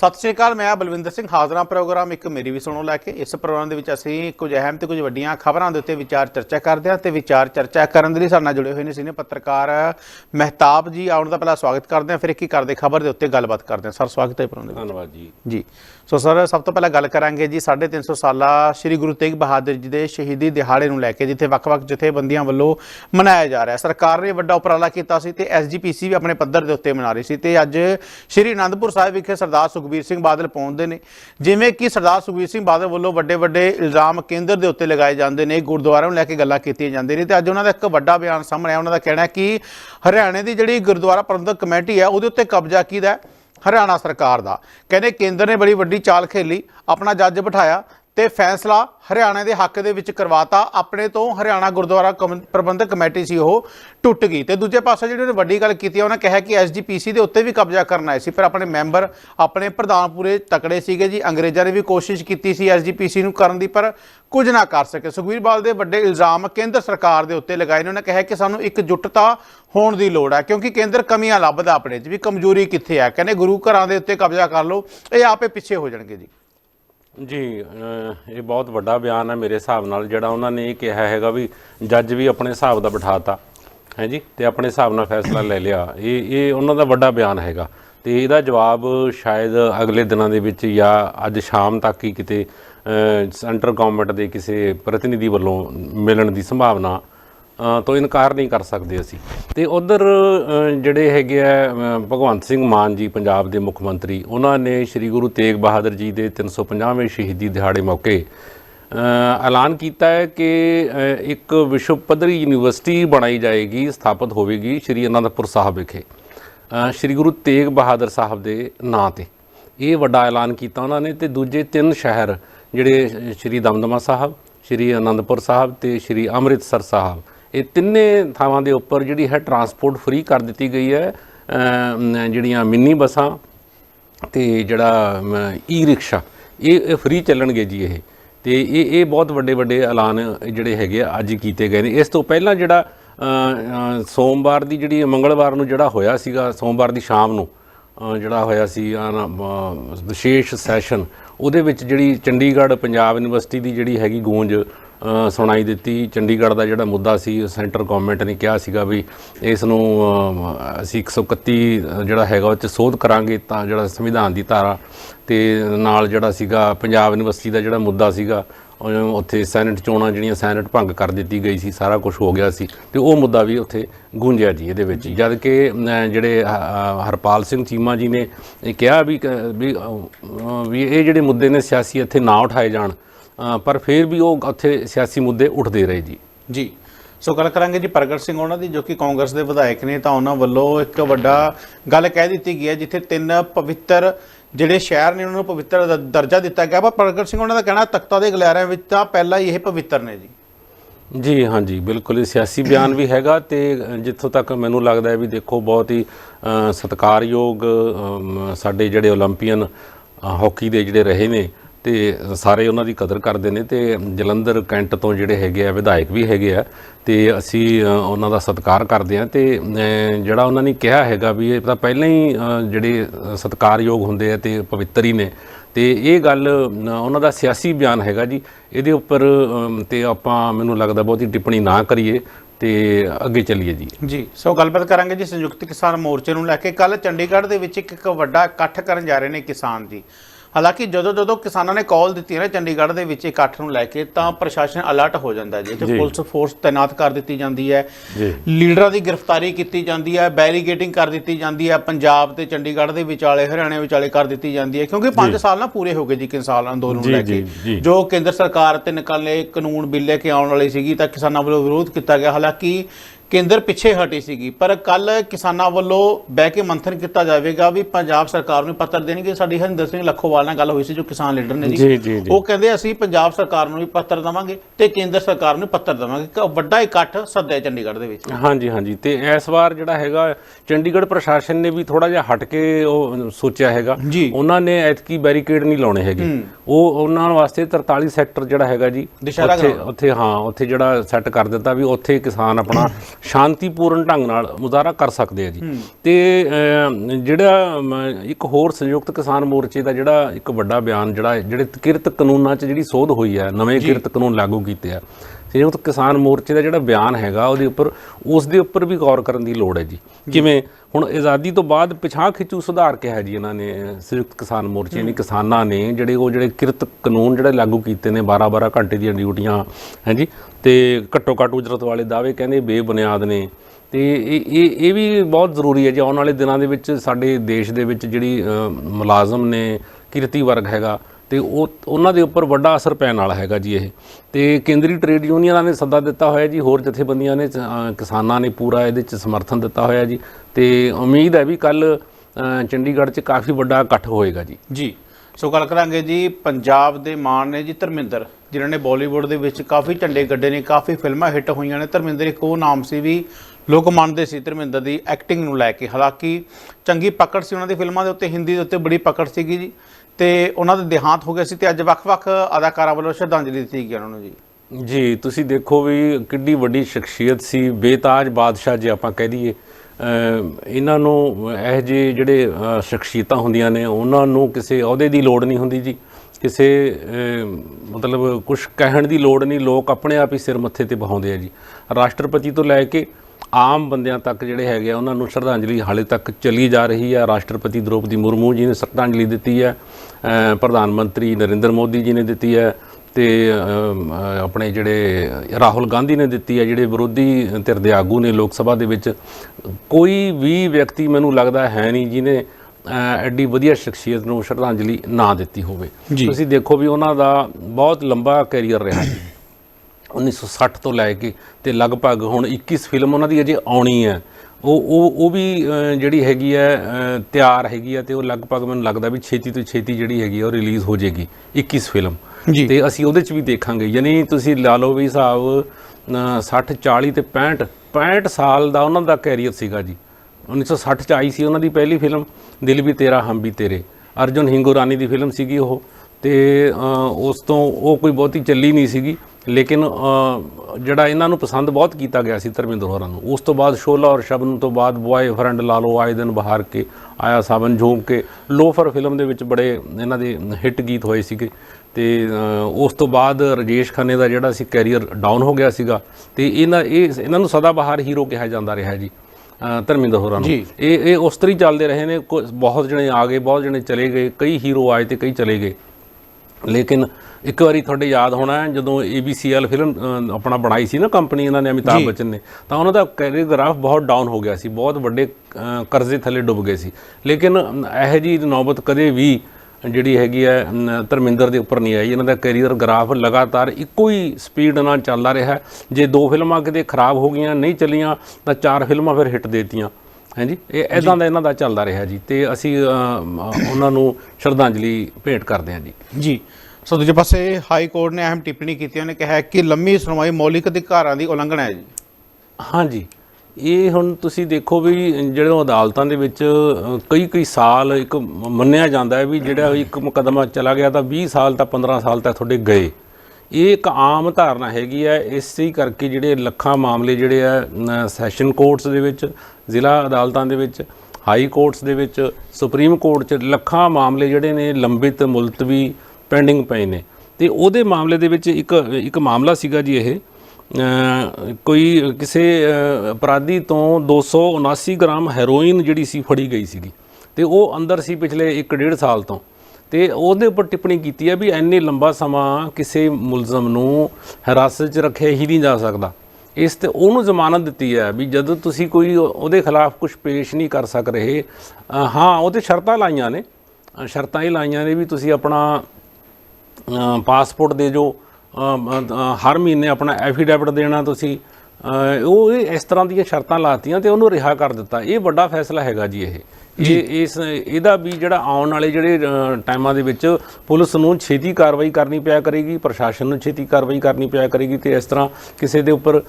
ਸਤਿ ਸ਼੍ਰੀ ਅਕਾਲ ਮੈਂ ਬਲਵਿੰਦਰ ਸਿੰਘ। ਹਾਜ਼ਰਾਂ ਪ੍ਰੋਗਰਾਮ ਇੱਕ ਮੇਰੀ ਵੀ ਸੁਣੋ ਲੈ ਕੇ। ਇਸ ਪ੍ਰੋਗਰਾਮ ਦੇ ਵਿੱਚ ਅਸੀਂ ਕੁਝ ਅਹਿਮ ਤੇ ਕੁਝ ਵੱਡੀਆਂ ਖਬਰਾਂ ਦੇ ਉੱਤੇ ਵਿਚਾਰ ਚਰਚਾ ਕਰਦੇ ਹਾਂ ਤੇ ਵਿਚਾਰ ਚਰਚਾ ਕਰਨ ਦੇ ਲਈ ਸਾਡੇ ਨਾਲ ਜੁੜੇ ਹੋਏ ਨੇ ਸੀਨੀਅਰ ਪੱਤਰਕਾਰ ਮਹਿਤਾਬ ਜੀ। ਆਉਣ ਦਾ ਪਹਿਲਾਂ ਸਵਾਗਤ ਕਰਦੇ ਹਾਂ ਫਿਰ ਇੱਕ ਹੀ ਕਰਦੇ ਖਬਰ ਦੇ ਉੱਤੇ ਗੱਲਬਾਤ ਕਰਦੇ ਹਾਂ। ਸਰ ਸਵਾਗਤ ਹੈ ਪ੍ਰੋਗਰਾਮ ਦੇ। ਧੰਨਵਾਦ ਜੀ। ਜੀ। ਸੋ ਸਰ ਸਭ ਤੋਂ ਪਹਿਲਾਂ ਗੱਲ ਕਰਾਂਗੇ ਜੀ 350 ਸਾਲਾ ਸ੍ਰੀ ਗੁਰੂ ਤੇਗ ਬਹਾਦਰ ਜੀ ਦੇ ਸ਼ਹੀਦੀ ਦਿਹਾੜੇ ਨੂੰ ਲੈ ਕੇ ਜਿੱਥੇ ਵੱਖ-ਵੱਖ ਜਥੇਬੰਦੀਆਂ ਵੱਲੋਂ ਮਨਾਇਆ ਜਾ ਰਿਹਾ। ਸਰਕਾਰ ਨੇ ਵੱਡਾ ਉਪਰਾਲਾ ਕੀਤਾ ਸੀ ਤੇ ਐਸਜੀਪੀਸੀ ਵੀ ਆਪਣੇ ਪੱਧਰ ਦੇ ਉੱਤੇ ਮਨਾ ਰਹੀ ਸੀ ਤੇ ਅੱਜ ਸ਼੍ਰੀ ਅਨੰਦਪੁਰ ਸਾਹਿਬ ਵਿਖੇ ਸਰਦਾਰ ਸੁਖਬੀਰ ਸਿੰਘ ਬਾਦਲ ਪਹੁੰਚਦੇ ਨੇ। ਜਿਵੇਂ ਕਿ ਸਰਦਾਰ ਸੁਖਬੀਰ ਸਿੰਘ ਬਾਦਲ ਵੱਲੋਂ ਵੱਡੇ-ਵੱਡੇ ਇਲਜ਼ਾਮ ਕੇਂਦਰ ਦੇ ਉੱਤੇ ਲਗਾਏ ਜਾਂਦੇ ਨੇ, ਗੁਰਦੁਆਰਿਆਂ ਨੂੰ ਲੈ ਕੇ ਗੱਲਾਂ ਕੀਤੀਆਂ ਜਾਂਦੀਆਂ ਨੇ ਤੇ ਅੱਜ ਉਹਨਾਂ ਦਾ ਇੱਕ ਵੱਡਾ ਬਿਆਨ ਸਾਹਮਣੇ ਆਇਆ। ਉਹਨਾਂ ਦਾ ਕਹਿਣਾ ਹੈ ਕਿ ਹਰਿਆਣੇ ਦੀ ਜਿਹੜੀ ਗੁਰਦੁਆਰਾ ਪ੍ਰਬੰਧਕ ਕਮੇਟੀ ਹੈ, ਉਹਦੇ ਉੱਤੇ ਕਬਜ਼ਾ ਕਿਹਦਾ ਹੈ? ਹਰਿਆਣਾ ਸਰਕਾਰ ਦਾ। ਕਹਿੰਦੇ ਕੇਂਦਰ ਨੇ ਬੜੀ ਵੱਡੀ ਚਾਲ ਖੇਲੀ, ਆਪਣਾ ਜੱਜ ਬਿਠਾਇਆ ਤੇ ਫੈਸਲਾ ਹਰਿਆਣਾ ਦੇ ਹੱਕ ਦੇ ਵਿੱਚ ਕਰਵਾਤਾ। ਆਪਣੇ ਤੋਂ ਹਰਿਆਣਾ ਗੁਰਦੁਆਰਾ ਕਮ- ਪ੍ਰਬੰਧਕ ਕਮੇਟੀ ਸੀ ਉਹ, ਟੁੱਟ ਗਈ। ਤੇ ਦੂਜੇ ਪਾਸੇ ਜਿਹੜੀ ਉਹਨੇ ਵੱਡੀ ਗੱਲ ਕੀਤੀ ਹੈ ਉਹਨਾਂ ਕਿਹਾ ਕਿ ਐਸਜੀਪੀਸੀ ਦੇ ਉੱਤੇ ਵੀ ਕਬਜ਼ਾ ਕਰਨ ਆਏ ਸੀ, ਪਰ ਆਪਣੇ ਮੈਂਬਰ, ਆਪਣੇ ਪ੍ਰਧਾਨ ਪੂਰੇ ਤਕੜੇ ਸੀਗੇ ਜੀ। ਅੰਗਰੇਜ਼ਾਂ ਨੇ ਵੀ ਕੋਸ਼ਿਸ਼ ਕੀਤੀ ਸੀ ਐਸਜੀਪੀਸੀ ਨੂੰ ਕਰਨ ਦੀ, ਪਰ ਕੁਝ ਨਾ ਕਰ ਸਕੇ। ਸੁਖਬੀਰ ਬਾਦਲ ਦੇ ਵੱਡੇ ਇਲਜ਼ਾਮ ਕੇਂਦਰ ਸਰਕਾਰ ਦੇ ਉੱਤੇ ਲਗਾਏ ਨੇ। ਉਹਨਾਂ ਕਿਹਾ ਕਿ ਸਾਨੂੰ ਇੱਕ ਇਕਜੁੱਟਤਾ ਹੋਣ ਦੀ ਲੋੜ ਹੈ, ਕਿਉਂਕਿ ਕੇਂਦਰ ਕਮੀਆਂ ਲੱਭਦਾ ਆਪਣੇ 'ਚ ਵੀ। ਕਮਜ਼ੋਰੀ ਕਿੱਥੇ ਆ? ਕਹਿੰਦੇ ਗੁਰੂ ਘਰਾਂ ਦੇ ਉੱਤੇ ਕਬਜ਼ਾ ਕਰ ਲਓ, ਇਹ ਆਪੇ ਪਿੱਛੇ ਹੋ ਜਾਣਗੇ ਜੀ। ਜੀ ਇਹ ਬਹੁਤ ਵੱਡਾ ਬਿਆਨ ਹੈ ਮੇਰੇ ਹਿਸਾਬ ਨਾਲ, ਜਿਹੜਾ ਉਹਨਾਂ ਨੇ ਇਹ ਕਿਹਾ ਹੈਗਾ ਵੀ ਜੱਜ ਵੀ ਆਪਣੇ ਹਿਸਾਬ ਦਾ ਬਿਠਾਤਾ, ਹੈ ਜੀ? ਤੇ ਆਪਣੇ ਹਿਸਾਬ ਨਾਲ ਫੈਸਲਾ ਲੈ ਲਿਆ। ਇਹ ਇਹ ਉਹਨਾਂ ਦਾ ਵੱਡਾ ਬਿਆਨ ਹੈਗਾ। ਤੇ ਇਹਦਾ ਜਵਾਬ ਸ਼ਾਇਦ ਅਗਲੇ ਦਿਨਾਂ ਦੇ ਵਿੱਚ ਜਾਂ ਅੱਜ ਸ਼ਾਮ ਤੱਕ ਹੀ ਕਿਤੇ ਸੈਂਟਰ ਗਵਰਨਮੈਂਟ ਦੇ ਕਿਸੇ ਪ੍ਰਤੀਨਿਧੀ ਵੱਲੋਂ ਮਿਲਣ ਦੀ ਸੰਭਾਵਨਾ ਤੋਂ ਇਨਕਾਰ ਨਹੀਂ ਕਰ ਸਕਦੇ ਅਸੀਂ। ਤੇ ਉਧਰ ਜਿਹੜੇ ਹੈਗੇ ਆ ਭਗਵੰਤ ਸਿੰਘ ਮਾਨ ਜੀ, ਪੰਜਾਬ ਦੇ ਮੁੱਖ ਮੰਤਰੀ, ਉਹਨਾਂ ਨੇ ਸ੍ਰੀ ਗੁਰੂ ਤੇਗ ਬਹਾਦਰ ਜੀ ਦੇ 350ਵੇਂ ਸ਼ਹੀਦੀ ਦਿਹਾੜੇ ਮੌਕੇ ਐਲਾਨ ਕੀਤਾ ਹੈ ਕਿ ਇੱਕ ਵਿਸ਼ਵ ਪੱਧਰੀ ਯੂਨੀਵਰਸਿਟੀ ਬਣਾਈ ਜਾਏਗੀ, ਸਥਾਪਿਤ ਹੋਵੇਗੀ ਸ੍ਰੀ ਅਨੰਦਪੁਰ ਸਾਹਿਬ ਵਿਖੇ। ਸ੍ਰੀ ਗੁਰੂ ਤੇਗ ਬਹਾਦਰ ਸਾਹਿਬ ਦੇ ਨਾਂ ਤੇ। ਇਹ ਵੱਡਾ ਐਲਾਨ ਕੀਤਾ ਉਹਨਾਂ ਨੇ ਤੇ ਦੂਜੇ ਤਿੰਨ ਸ਼ਹਿਰ, ਜਿਹੜੇ ਸ੍ਰੀ ਦਮਦਮਾ ਸਾਹਿਬ, ਸ੍ਰੀ ਅਨੰਦਪੁਰ ਸਾਹਿਬ ਤੇ ਸ੍ਰੀ ਅੰਮ੍ਰਿਤਸਰ ਸਾਹਿਬ ਇਹ ਤਿੰਨੇ ਥਾਵਾਂ ਦੇ ਉੱਪਰ ਜਿਹੜੀ ਹੈ ਟਰਾਂਸਪੋਰਟ ਫ੍ਰੀ ਕਰ ਦਿੱਤੀ ਗਈ ਹੈ ਜਿਹੜੀਆਂ ਮਿੰਨੀ ਬੱਸਾਂ ਤੇ ਜਿਹੜਾ ਈ ਰਿਕਸ਼ਾ ਇਹ ਇਹ ਫ੍ਰੀ ਚੱਲਣਗੇ ਜੀ ਇਹ। ਤੇ ਇਹ ਇਹ ਬਹੁਤ ਵੱਡੇ ਵੱਡੇ ਐਲਾਨ ਜਿਹੜੇ ਹੈਗੇ ਆ, ਅੱਜ ਕੀਤੇ ਗਏ ਨੇ। ਇਸ ਤੋਂ ਪਹਿਲਾਂ ਜਿਹੜਾ ਸੋਮਵਾਰ ਦੀ ਜਿਹੜੀ ਮੰਗਲਵਾਰ ਨੂੰ ਜਿਹੜਾ ਹੋਇਆ ਸੀਗਾ, ਸੋਮਵਾਰ ਦੀ ਸ਼ਾਮ ਨੂੰ ਜਿਹੜਾ ਹੋਇਆ ਸੀ ਵਿਸ਼ੇਸ਼ ਸੈਸ਼ਨ, ਉਹਦੇ ਵਿੱਚ ਜਿਹੜੀ ਚੰਡੀਗੜ੍ਹ ਪੰਜਾਬ ਯੂਨੀਵਰਸਿਟੀ ਦੀ ਜਿਹੜੀ ਹੈਗੀ ਗੂੰਜ ਸੁਣਾਈ ਦਿੱਤੀ। ਚੰਡੀਗੜ੍ਹ ਦਾ ਜਿਹੜਾ ਮੁੱਦਾ ਸੀ ਸੈਂਟਰ ਗਵਰਨਮੈਂਟ ਨੇ ਕਿਹਾ ਸੀਗਾ ਵੀ ਇਸ ਨੂੰ ਅ, ਅਸੀਂ 131 ਜਿਹੜਾ ਹੈਗਾ ਉਹ 'ਚ ਸੋਧ ਕਰਾਂਗੇ ਤਾਂ ਜਿਹੜਾ ਸੰਵਿਧਾਨ ਦੀ ਧਾਰਾ ਤੇ ਨਾਲ ਜਿਹੜਾ ਸੀਗਾ ਪੰਜਾਬ ਯੂਨੀਵਰਸਿਟੀ ਦਾ ਜਿਹੜਾ ਮੁੱਦਾ ਸੀਗਾ ਉੱਥੇ ਸੈਨੇਟ ਚੋਣਾਂ ਜਿਹੜੀਆਂ ਸੈਨੇਟ ਭੰਗ ਕਰ ਦਿੱਤੀ ਗਈ ਸੀ ਸਾਰਾ ਕੁਝ ਹੋ ਗਿਆ ਸੀ ਤੇ ਉਹ ਮੁੱਦਾ ਵੀ ਉੱਥੇ ਗੂੰਜਿਆ ਜੀ ਇਹਦੇ ਵਿੱਚ। ਜਦ ਕਿ ਜਿਹੜੇ ਹਰਪਾਲ ਸਿੰਘ ਚੀਮਾ ਜੀ ਨੇ ਇਹ ਕਿਹਾ ਵੀ ਕ- ਵੀ ਇਹ ਜਿਹੜੇ ਮੁੱਦੇ ਨੇ ਸਿਆਸੀ ਇੱਥੇ ਨਾ ਉਠਾਏ ਜਾਣ ਪਰ ਫਿਰ ਵੀ ਉਹ ਉੱਥੇ ਸਿਆਸੀ ਮੁੱਦੇ ਉੱਠਦੇ ਰਹੇ ਜੀ। ਜੀ। ਸੋ ਗੱਲ ਕਰਾਂਗੇ ਜੀ ਪ੍ਰਗਟ ਸਿੰਘ ਉਹਨਾਂ ਦੀ ਜੋ ਕਿ ਕਾਂਗਰਸ ਦੇ ਵਿਧਾਇਕ ਨੇ ਤਾਂ ਉਹਨਾਂ ਵੱਲੋਂ ਇੱਕ ਵੱਡਾ ਗੱਲ ਕਹਿ ਦਿੱਤੀ ਗਈ ਹੈ ਜਿੱਥੇ ਤਿੰਨ ਪਵਿੱਤਰ ਜਿਹੜੇ ਸ਼ਹਿਰ ਨੇ ਉਹਨਾਂ ਨੂੰ ਪਵਿੱਤਰ ਦਰਜਾ ਦਿੱਤਾ ਗਿਆ। ਪਰ ਪ੍ਰਗਟ ਸਿੰਘ ਉਹਨਾਂ ਦਾ ਕਹਿਣਾ ਤਖਤਾ ਦੇ ਗਲਿਆਰਿਆਂ ਵਿੱਚ ਤਾਂ ਪਹਿਲਾਂ ਹੀ ਇਹ ਪਵਿੱਤਰ ਨੇ ਜੀ। ਜੀ ਹਾਂ ਜੀ ਬਿਲਕੁਲ ਇਹ ਸਿਆਸੀ ਬਿਆਨ ਵੀ ਹੈਗਾ ਤੇ ਜਿੱਥੋਂ ਤੱਕ ਮੈਨੂੰ ਲੱਗਦਾ ਹੈ ਵੀ ਦੇਖੋ ਬਹੁਤ ਹੀ ਸਤਿਕਾਰਯੋਗ ਸਾਡੇ ਜਿਹੜੇ 올림픽ੀਅਨ ਹਾਕੀ ਦੇ ਜਿਹੜੇ ਰਹੇ ਨੇ ਤੇ ਸਾਰੇ ਉਹਨਾਂ ਦੀ ਕਦਰ ਕਰਦੇ ਨੇ ਤੇ ਜਲੰਧਰ ਕੈਂਟ ਤੋਂ ਜਿਹੜੇ ਹੈਗੇ ਆ ਵਿਧਾਇਕ ਵੀ ਹੈਗੇ ਆ ਤੇ ਅਸੀਂ ਉਹਨਾਂ ਦਾ ਸਤਿਕਾਰ ਕਰਦੇ ਆ ਤੇ ਜਿਹੜਾ ਉਹਨਾਂ ਨੇ ਕਿਹਾ ਹੈਗਾ ਵੀ ਇਹ ਤਾਂ ਪਹਿਲਾਂ ਹੀ ਜਿਹੜੇ ਸਤਿਕਾਰਯੋਗ ਹੁੰਦੇ ਆ ਤੇ ਪਵਿੱਤਰ ਹੀ ਨੇ। ਤੇ ਇਹ ਗੱਲ ਉਹਨਾਂ ਦਾ ਸਿਆਸੀ ਬਿਆਨ ਹੈਗਾ ਜੀ। ਇਹਦੇ ਉੱਪਰ ਅਮ, ਤੇ ਆਪਾਂ ਮੈਨੂੰ ਲੱਗਦਾ ਬਹੁਤੀ ਟਿੱਪਣੀ ਨਾ ਕਰੀਏ ਤੇ ਅੱਗੇ ਚੱਲੀਏ ਜੀ। ਜੀ ਸੋ ਗੱਲਬਾਤ ਕਰਾਂਗੇ ਜੀ ਸੰਯੁਕਤ ਕਿਸਾਨ ਮੋਰਚੇ ਨੂੰ ਲੈ ਕੇ। ਕੱਲ ਚੰਡੀਗੜ੍ਹ ਦੇ ਵਿੱਚ ਇੱਕ ਵੱਡਾ ਇਕੱਠ ਕਰਨ ਜਾ ਰਹੇ ਨੇ ਕਿਸਾਨ ਜੀ। ਹਾਲਾਂਕਿ ਜਦੋਂ ਜਦੋਂ ਕਿਸਾਨਾਂ ਨੇ ਕਾਲ ਦਿੱਤੀ ਹੈ ਨਾ ਚੰਡੀਗੜ੍ਹ ਦੇ ਵਿੱਚ ਇਕੱਠ ਨੂੰ ਲੈ ਕੇ ਤਾਂ ਪ੍ਰਸ਼ਾਸਨ ਅਲਰਟ ਹੋ ਜਾਂਦਾ ਜੀ। ਤੇ। ਪੁਲਿਸ ਫੋਰਸ ਤਾਇਨਾਤ ਕਰ ਦਿੱਤੀ ਜਾਂਦੀ ਹੈ। ਜੀ। ਲੀਡਰਾਂ ਦੀ ਗ੍ਰਿਫਤਾਰੀ ਕੀਤੀ ਜਾਂਦੀ ਹੈ ਬੈਰੀਗੇਟਿੰਗ ਕਰ ਦਿੱਤੀ ਜਾਂਦੀ ਹੈ ਪੰਜਾਬ ਤੇ ਚੰਡੀਗੜ੍ਹ ਦੇ ਵਿਚਾਲੇ ਹਰਿਆਣਾ ਵਿਚਾਲੇ ਕਰ ਦਿੱਤੀ ਜਾਂਦੀ ਹੈ ਕਿਉਂਕਿ 5 ਸਾਲ ਨਾ ਪੂਰੇ ਹੋ ਗਏ ਜੀ ਕਿਸਾਨ ਅੰਦੋਲਨ ਨੂੰ ਲੈ ਕੇ। ਜੀ, ਕੇਂਦਰ ਸਰਕਾਰ ਤੇ ਨਿਕਲਨੇ ਕਾਨੂੰਨ ਬਿੱਲ ਲੈ ਕੇ ਆਉਣ ਵਾਲੀ ਸੀਗੀ ਤਾਂ ਕਿਸਾਨਾਂ ਵੱਲੋਂ ਵਿਰੋਧ ਕੀਤਾ ਗਿਆ। ਹਾਲਾਂਕਿ ਕੇਂਦਰ ਪਿੱਛੇ ਹਟੀ ਸੀਗੀ। ਪਰ ਕੱਲ ਕਿਸਾਨਾਂ ਵੱਲੋਂ ਬਹਿ ਕੇ ਮੰਥਨ ਕੀਤਾ ਜਾਵੇਗਾ ਵੀ ਪੰਜਾਬ ਸਰਕਾਰ ਨੂੰ ਪੱਤਰ ਦੇਣਗੇ। ਸਾਡੀ ਹਰਿੰਦਰ ਸਿੰਘ ਲੱਖੋਵਾਲ ਨਾਲ ਗੱਲ ਹੋਈ ਸੀ ਜੋ ਕਿਸਾਨ ਲੀਡਰ ਨੇ ਜੀ। ਉਹ ਕਹਿੰਦੇ ਅਸੀਂ ਪੰਜਾਬ ਸਰਕਾਰ ਨੂੰ ਵੀ ਪੱਤਰ ਦਵਾਂਗੇ ਤੇ ਕੇਂਦਰ ਸਰਕਾਰ ਨੂੰ ਪੱਤਰ ਦਵਾਂਗੇ। ਵੱਡਾ ਇਕੱਠ ਸੱਦਿਆ ਚੰਡੀਗੜ੍ਹ ਦੇ ਵਿੱਚ। ਹਾਂਜੀ ਹਾਂਜੀ। ਤੇ ਇਸ ਵਾਰ ਜਿਹੜਾ ਹੈਗਾ ਚੰਡੀਗੜ੍ਹ ਪ੍ਰਸ਼ਾਸਨ ਨੇ ਵੀ ਥੋੜਾ ਜਿਹਾ ਹਟ ਕੇ ਉਹ ਸੋਚਿਆ ਹੈਗਾ। ਉਹਨਾਂ ਨੇ ਐਤਕੀ ਬੈਰੀਕੇਡ ਨਹੀਂ ਲਾਉਣੇ ਹੈਗੇ। ਉਹ ਉਹਨਾਂ ਵਾਸਤੇ 43 ਸੈਕਟਰ ਜਿਹੜਾ ਹੈਗਾ ਜੀ ਉੱਥੇ ਉੱਥੇ ਹਾਂ ਉੱਥੇ ਜਿਹੜਾ ਸੈੱਟ ਕਰ ਦਿੱਤਾ ਵੀ ਉੱਥੇ ਕਿਸਾਨ ਆਪਣਾ ਸ਼ਾਂਤੀਪੂਰਨ ਢੰਗ ਨਾਲ ਮੁਜ਼ਾਹਰਾ ਕਰ ਸਕਦੇ ਆ ਜੀ। ਤੇ ਜਿਹੜਾ ਇੱਕ ਹੋਰ ਸੰਯੁਕਤ ਕਿਸਾਨ ਮੋਰਚੇ ਦਾ ਜਿਹੜਾ ਇੱਕ ਵੱਡਾ ਬਿਆਨ ਜਿਹੜਾ ਜਿਹੜੇ ਕਿਰਤ ਕਾਨੂੰਨਾਂ 'ਚ ਜਿਹੜੀ ਸੋਧ ਹੋਈ ਹੈ ਨਵੇਂ ਕਿਰਤ ਕਾਨੂੰਨ ਲਾਗੂ ਕੀਤੇ ਆ ਸੰਯੁਕਤ ਕਿਸਾਨ ਮੋਰਚੇ ਦਾ ਜਿਹੜਾ ਬਿਆਨ ਹੈਗਾ ਉਹਦੇ ਉੱਪਰ ਉਸ ਦੇ ਉੱਪਰ ਵੀ ਗੌਰ ਕਰਨ ਦੀ ਲੋੜ ਹੈ ਜੀ। ਕਿਵੇਂ? ਹੁਣ ਆਜ਼ਾਦੀ ਤੋਂ ਬਾਅਦ ਪਿਛਾਂ ਖਿੱਚੂ ਸੁਧਾਰ ਕਿਹਾ ਜੀ ਇਹਨਾਂ ਨੇ ਸੰਯੁਕਤ ਕਿਸਾਨ ਮੋਰਚੇ ਨੇ ਕਿਸਾਨਾਂ ਨੇ ਜਿਹੜੇ ਉਹ ਜਿਹੜੇ ਕਿਰਤ ਕਾਨੂੰਨ ਜਿਹੜੇ ਲਾਗੂ ਕੀਤੇ ਨੇ 12 12 ਘੰਟੇ ਦੀਆਂ ਡਿਊਟੀਆਂ ਹੈ ਜੀ? ਤੇ ਘੱਟੋ ਘੱਟ ਉਜਰਤ ਵਾਲੇ ਦਾਅਵੇ ਕਹਿੰਦੇ ਬੇਬੁਨਿਆਦ ਨੇ। ਤੇ ਇਹ ਇਹ ਇਹ ਵੀ ਬਹੁਤ ਜ਼ਰੂਰੀ ਹੈ ਜੀ ਆਉਣ ਵਾਲੇ ਦਿਨਾਂ ਦੇ ਵਿੱਚ ਸਾਡੇ ਦੇਸ਼ ਦੇ ਵਿੱਚ ਜਿਹੜੀ ਮੁਲਾਜ਼ਮ ਨੇ ਕਿਰਤੀ ਵਰਗ ਹੈਗਾ ਤੇ ਉਹ, ਉਹਨਾਂ ਦੇ ਉੱਪਰ ਵੱਡਾ ਅਸਰ ਪੈਣ ਵਾਲਾ ਹੈਗਾ ਜੀ ਇਹ। ਤੇ ਕੇਂਦਰੀ ਟ੍ਰੇਡ ਯੂਨੀਅਨਾਂ ਨੇ ਸੱਦਾ ਦਿੱਤਾ ਹੋਇਆ ਜੀ, ਹੋਰ ਜਥੇਬੰਦੀਆਂ ਨੇ ਕਿਸਾਨਾਂ ਨੇ ਪੂਰਾ ਇਹਦੇ 'ਚ ਸਮਰਥਨ ਦਿੱਤਾ ਹੋਇਆ ਜੀ। ਤੇ ਉਮੀਦ ਹੈ ਵੀ ਕੱਲ ਚੰਡੀਗੜ੍ਹ 'ਚ ਕਾਫੀ ਵੱਡਾ ਇਕੱਠ ਹੋਏਗਾ ਜੀ। ਜੀ, ਸੋ ਗੱਲ ਕਰਾਂਗੇ ਜੀ ਪੰਜਾਬ ਦੇ ਮਾਣ ਨੇ ਜੀ ਧਰਮਿੰਦਰ, ਜਿਨ੍ਹਾਂ ਨੇ ਬਾਲੀਵੁੱਡ ਦੇ ਵਿੱਚ ਕਾਫੀ ਝੰਡੇ ਗੱਡੇ ਨੇ, ਕਾਫੀ ਫਿਲਮਾਂ ਹਿੱਟ ਹੋਈਆਂ ਨੇ। ਧਰਮਿੰਦਰ ਇੱਕ ਉਹ ਨਾਮ ਸੀ ਵੀ ਲੋਕ ਮੰਨਦੇ ਸੀ ਧਰਮਿੰਦਰ ਦੀ ਐਕਟਿੰਗ ਨੂੰ ਲੈ ਕੇ। ਹਾਲਾਂਕਿ ਚੰਗੀ ਪਕੜ ਸੀ ਉਹਨਾਂ ਦੀ ਫਿਲਮਾਂ ਦੇ ਉੱਤੇ, ਹਿੰਦੀ ਦੇ ਉੱਤੇ ਬੜੀ ਪਕੜ ਸੀਗੀ ਜੀ। ਤੇ ਉਹਨਾਂ ਦਾ ਦੇਹਾਂਤ ਹੋ ਗਿਆ ਸੀ ਤੇ ਅੱਜ ਵੱਖ-ਵੱਖ ਅਦਾਕਾਰਾਂ ਵੱਲੋਂ ਸ਼ਰਧਾਂਜਲੀ ਦਿੱਤੀ ਗਈ ਉਹਨਾਂ ਨੂੰ ਜੀ। ਜੀ, ਤੁਸੀਂ ਦੇਖੋ ਵੀ ਕਿੱਡੀ ਵੱਡੀ ਸ਼ਖਸੀਅਤ ਸੀ, ਬੇਤਾਜ ਬਾਦਸ਼ਾਹ ਜੇ ਆਪਾਂ ਕਹਿ ਦਈਏ। ਇਹਨਾਂ ਨੂੰ ਇਹ ਜਿਹੇ ਜਿਹੜੇ ਸ਼ਖਸੀਅਤਾਂ ਹੁੰਦੀਆਂ ਨੇ, ਉਹਨਾਂ ਨੂੰ ਕਿਸੇ ਅਹੁਦੇ ਦੀ ਲੋੜ ਨਹੀਂ ਹੁੰਦੀ ਜੀ। ਕਿਸੇ ਮਤਲਬ ਕੁਝ ਕਹਿਣ ਦੀ ਲੋੜ ਨਹੀਂ, ਲੋਕ ਆਪਣੇ ਆਪ ਹੀ ਸਿਰ ਮੱਥੇ ਤੇ ਬਹਾਉਂਦੇ ਆ ਜੀ। ਰਾਸ਼ਟਰਪਤੀ ਤੋਂ ਲੈ ਕੇ ਆਮ ਬੰਦਿਆਂ ਤੱਕ ਜਿਹੜੇ ਹੈਗੇ ਆ ਉਹਨਾਂ ਨੂੰ ਸ਼ਰਧਾਂਜਲੀ ਹਾਲੇ ਤੱਕ ਚੱਲੀ ਜਾ ਰਹੀ ਹੈ ਰਾਸ਼ਟਰਪਤੀ ਦ੍ਰੋਪਦੀ ਮੁਰਮੂ ਜੀ ਨੇ ਸ਼ਰਧਾਂਜਲੀ ਦਿੱਤੀ ਹੈ ਪ੍ਰਧਾਨ ਮੰਤਰੀ ਨਰਿੰਦਰ ਮੋਦੀ ਜੀ ਨੇ ਦਿੱਤੀ ਹੈ ਤੇ ਆਪਣੇ ਜਿਹੜੇ ਰਾਹੁਲ ਗਾਂਧੀ ਨੇ ਦਿੱਤੀ ਹੈ ਜਿਹੜੇ ਵਿਰੋਧੀ ਧਿਰ ਦੇ ਆਗੂ ਨੇ ਲੋਕ ਸਭਾ ਦੇ ਵਿੱਚ। ਕੋਈ ਵੀ ਵਿਅਕਤੀ ਮੈਨੂੰ ਲੱਗਦਾ ਹੈ ਨਹੀਂ ਜਿਹਨੇ ਐਡੀ ਵਧੀਆ ਸ਼ਖਸੀਅਤ ਨੂੰ ਸ਼ਰਧਾਂਜਲੀ ਨਾ ਦਿੱਤੀ ਹੋਵੇ। ਤੁਸੀਂ ਦੇਖੋ ਵੀ ਉਹਨਾਂ ਦਾ ਬਹੁਤ ਲੰਬਾ ਕੈਰੀਅਰ ਰਿਹਾ। ਜੀ 1960 ਤੋਂ ਲੈ ਕੇ ਤੇ ਲਗਭਗ ਹੁਣ 21 ਫਿਲਮ ਉਹਨਾਂ ਦੀ ਅਜੇ ਆਉਣੀ ਹੈ। ਉਹ ਉਹ ਉਹ ਵੀ ਜਿਹੜੀ ਹੈਗੀ ਹੈ ਤਿਆਰ ਹੈਗੀ ਹੈ ਤੇ ਉਹ ਲਗਭਗ ਮੈਨੂੰ ਲੱਗਦਾ ਵੀ ਛੇਤੀ ਤੋਂ ਛੇਤੀ ਜਿਹੜੀ ਹੈਗੀ ਉਹ ਰਿਲੀਜ਼ ਹੋ ਜਾਏਗੀ 21 ਫਿਲਮ। ਤੇ ਅਸੀਂ ਉਹਦੇ ਚ ਵੀ ਦੇਖਾਂਗੇ। ਯਾਨੀ ਤੁਸੀਂ ਲਾ ਲਓ ਵੀ ਹਿਸਾਬ ਅ, 60 40 ਤੇ 65 65 ਸਾਲ ਦਾ ਉਹਨਾਂ ਦਾ ਕੈਰੀਅਰ ਸੀਗਾ ਜੀ। 1960 ਚ ਆਈ ਸੀ ਉਹਨਾਂ ਦੀ ਪਹਿਲੀ ਫਿਲਮ ਦਿਲ ਵੀ ਤੇਰਾ ਹਮ ਵੀ ਤੇਰੇ। ਅਰਜੁਨ ਹਿੰਗੋਰਾਨੀ ਦੀ ਫਿਲਮ ਸੀਗੀ ਉਹ। ਤੇ ਉਸ ਤੋਂ ਉਹ ਕੋਈ ਬਹੁਤੀ ਚੱਲੀ ਨਹੀਂ ਸੀਗੀ। ਲੇਕਿਨ ਜਿਹੜਾ ਇਹਨਾਂ ਨੂੰ ਪਸੰਦ ਬਹੁਤ ਕੀਤਾ ਗਿਆ ਸੀ ਧਰਮਿੰਦਰ ਹੋਰਾਂ ਨੂੰ ਉਸ ਤੋਂ ਬਾਅਦ ਸ਼ੋਲਾ ਔਰ ਸ਼ਬਨ ਤੋਂ ਬਾਅਦ ਬॉय ਫਰੈਂਡ ਲਾ ਲਓ ਆਏ ਦਿਨ ਬਹਾਰ ਕੇ ਆਇਆ ਸਾਵਨ ਝੂਮ ਕੇ ਲੋਫਰ ਫਿਲਮ ਦੇ ਵਿੱਚ ਬੜੇ ਇਹਨਾਂ ਦੇ ਹਿੱਟ ਗੀਤ ਹੋਏ ਸੀਗੇ ਤੇ ਉਸ ਤੋਂ ਬਾਅਦ ਰਜੇਸ਼ ਖੰਨੇ ਦਾ ਜਿਹੜਾ ਸੀ ਕੈਰੀਅਰ ਡਾਊਨ ਹੋ ਗਿਆ ਸੀਗਾ ਤੇ ਇਹਨਾਂ ਇਹ ਇਹਨਾਂ ਨੂੰ ਸਦਾ ਬਹਾਰ ਹੀਰੋ ਕਿਹਾ ਜਾਂਦਾ ਰਿਹਾ ਜੀ ਧਰਮਿੰਦਰ ਹੋਰਾਂ ਨੂੰ। ਇਹ ਇਹ ਉਸ ਤਰੀ ਚੱਲਦੇ ਰਹੇ ਨੇ ਬਹੁਤ ਜਣੇ ਆ ਗਏ ਬਹੁਤ ਜਣੇ ਚਲੇ ਗਏ ਕਈ ਹੀਰੋ ਆਏ ਤੇ ਕਈ ਚਲੇ ਗਏ ਲੇਕਿਨ ਇੱਕ ਵਾਰੀ ਤੁਹਾਡੇ ਯਾਦ ਹੋਣਾ ਜਦੋਂ ABCL ਫਿਲਮ ਆਪਣਾ ਬਣਾਈ ਸੀ ਨਾ ਕੰਪਨੀ ਇਹਨਾਂ ਨੇ ਅਮਿਤਾਭ ਬੱਚਨ ਨੇ ਤਾਂ ਉਹਨਾਂ ਦਾ ਕੈਰੀਓਗ੍ਰਾਫ ਬਹੁਤ ਡਾਊਨ ਹੋ ਗਿਆ ਸੀ ਬਹੁਤ ਵੱਡੇ ਕਰਜ਼ੇ ਥੱਲੇ ਡੁੱਬ ਗਏ ਸੀ। ਲੇਕਿਨ ਇਹ ਜੀ ਨੌਬਤ ਕਦੇ ਵੀ ਜਿਹੜੀ ਹੈਗੀ ਹੈ ਧਰਮਿੰਦਰ ਦੇ ਉੱਪਰ ਨਹੀਂ ਆਈ। ਇਹਨਾਂ ਦਾ ਕੈਰੀਅਰ ਗ੍ਰਾਫ ਲਗਾਤਾਰ ਇੱਕੋ ਹੀ ਸਪੀਡ ਨਾਲ ਚੱਲਦਾ ਰਿਹਾ। ਜੇ ਦੋ ਫਿਲਮਾਂ ਕਿਤੇ ਖਰਾਬ ਹੋ ਗਈਆਂ ਨਹੀਂ ਚੱਲੀਆਂ ਤਾਂ ਚਾਰ ਫਿਲਮਾਂ ਫਿਰ ਹਿੱਟ ਦੇਤੀਆਂ। ਹਾਂਜੀ? ਇਹ ਐਦਾਂ ਦਾ ਇਹਨਾਂ ਦਾ ਚੱਲਦਾ ਰਿਹਾ ਜੀ। ਤੇ ਅਸੀਂ ਉਹਨਾਂ ਨੂੰ ਸ਼ਰਧਾਂਜਲੀ ਭੇਟ ਕਰਦੇ ਹਾਂ ਜੀ। ਜੀ। ਸੋ ਦੂਜੇ ਪਾਸੇ ਹਾਈ ਕੋਰਟ ਨੇ ਅਹਿਮ ਟਿੱਪਣੀ ਕੀਤੀ, ਉਹਨੇ ਕਿਹਾ ਕਿ ਲੰਮੀ ਸੁਣਵਾਈ ਮੌਲਿਕ ਅਧਿਕਾਰਾਂ ਦੀ ਉਲੰਘਣਾ ਹੈ ਜੀ। ਹਾਂਜੀ। ਇਹ ਹੁਣ ਤੁਸੀਂ ਦੇਖੋ ਵੀ ਜਿਹੜੇ ਅਦਾਲਤਾਂ ਦੇ ਵਿੱਚ ਕਈ ਕਈ ਸਾਲ ਇੱਕ ਮੰਨਿਆ ਜਾਂਦਾ ਹੈ ਵੀ ਜਿਹੜਾ ਇੱਕ ਮੁਕੱਦਮਾ ਚਲਾ ਗਿਆ ਤਾਂ 20 ਸਾਲ ਤਾਂ 15 ਸਾਲ ਤਾਂ ਤੁਹਾਡੇ ਗਏ। ਇਹ ਇੱਕ ਆਮ ਧਾਰਨਾ ਹੈਗੀ ਹੈ, ਇਸੇ ਕਰਕੇ ਜਿਹੜੇ ਲੱਖਾਂ ਮਾਮਲੇ ਜਿਹੜੇ ਆ ਸੈਸ਼ਨ ਕੋਰਟਸ ਦੇ ਵਿੱਚ, ਜ਼ਿਲ੍ਹਾ ਅਦਾਲਤਾਂ ਦੇ ਵਿੱਚ, ਹਾਈ ਕੋਰਟਸ ਦੇ ਵਿੱਚ, ਸੁਪਰੀਮ ਕੋਰਟ 'ਚ ਲੱਖਾਂ ਮਾਮਲੇ ਜਿਹੜੇ ਨੇ ਲੰਬਿਤ, ਮੁਲਤਵੀ ਪੈਂਡਿੰਗ ਪਏ ਨੇ। ਤੇ ਉਹਦੇ ਮਾਮਲੇ ਦੇ ਵਿੱਚ ਇੱਕ ਇੱਕ ਮਾਮਲਾ ਸੀਗਾ ਜੀ ਇਹ। ਕੋਈ ਕਿਸੇ ਅਪਰਾਧੀ ਤੋਂ 279 ਗ੍ਰਾਮ ਹੈਰੋਇਨ ਜਿਹੜੀ ਸੀ ਫੜੀ ਗਈ ਸੀਗੀ। ਤੇ ਉਹ ਅੰਦਰ ਸੀ ਪਿਛਲੇ 1.5 ਸਾਲ ਤੋਂ। ਤੇ ਉਹਦੇ ਉੱਪਰ ਟਿੱਪਣੀ ਕੀਤੀ ਹੈ ਵੀ ਐਨੇ ਲੰਬਾ ਸਮਾਂ ਕਿਸੇ ਮੁਲਜ਼ਮ ਨੂੰ ਹਿਰਾਸਤ 'ਚ ਰੱਖਿਆ ਹੀ ਨਹੀਂ ਜਾ ਸਕਦਾ। ਇਸ ਤੇ ਉਹਨੂੰ ਜ਼ਮਾਨਤ ਦਿੱਤੀ ਹੈ ਵੀ ਜਦੋਂ ਤੁਸੀਂ ਕੋਈ ਉਹਦੇ ਖਿਲਾਫ ਕੁਝ ਪੇਸ਼ ਨਹੀਂ ਕਰ ਸਕ ਰਹੇ ਅ, ਹਾਂ ਉਹਤੇ ਸ਼ਰਤਾਂ ਲਾਈਆਂ ਨੇ। ਸ਼ਰਤਾਂ ਇਹ ਲਾਈਆਂ ਨੇ ਵੀ ਤੁਸੀਂ ਆਪਣਾ ਪਾਸਪੋਰਟ ਦੇ ਜੋ ਹਰ ਮਹੀਨੇ ਆਪਣਾ ਐਫੀਡੈਵਿਟ ਦੇਣਾ ਤੁਸੀਂ ਉਹ ਇਸ ਤਰ੍ਹਾਂ ਦੀਆਂ ਸ਼ਰਤਾਂ ਲਾਤੀਆਂ ਤੇ ਉਹਨੂੰ ਰਿਹਾ ਕਰ ਦਿੱਤਾ। ਇਹ ਵੱਡਾ ਫੈਸਲਾ ਹੈਗਾ ਜੀ ਇਹ। ਇਹ ਇਸ ਇਹਦਾ ਵੀ ਜਿਹੜਾ ਆਉਣ ਵਾਲੇ ਜਿਹੜੇ ਟਾਈਮਾਂ ਦੇ ਵਿੱਚ ਪੁਲਿਸ ਨੂੰ ਛੇਤੀ ਕਾਰਵਾਈ ਕਰਨੀ ਪਿਆ ਕਰੇਗੀ ਪ੍ਰਸ਼ਾਸਨ ਨੂੰ ਛੇਤੀ ਕਾਰਵਾਈ ਕਰਨੀ ਪਿਆ ਕਰੇਗੀ ਤੇ ਇਸ ਤਰ੍ਹਾਂ ਕਿਸੇ ਦੇ ਉੱਪਰ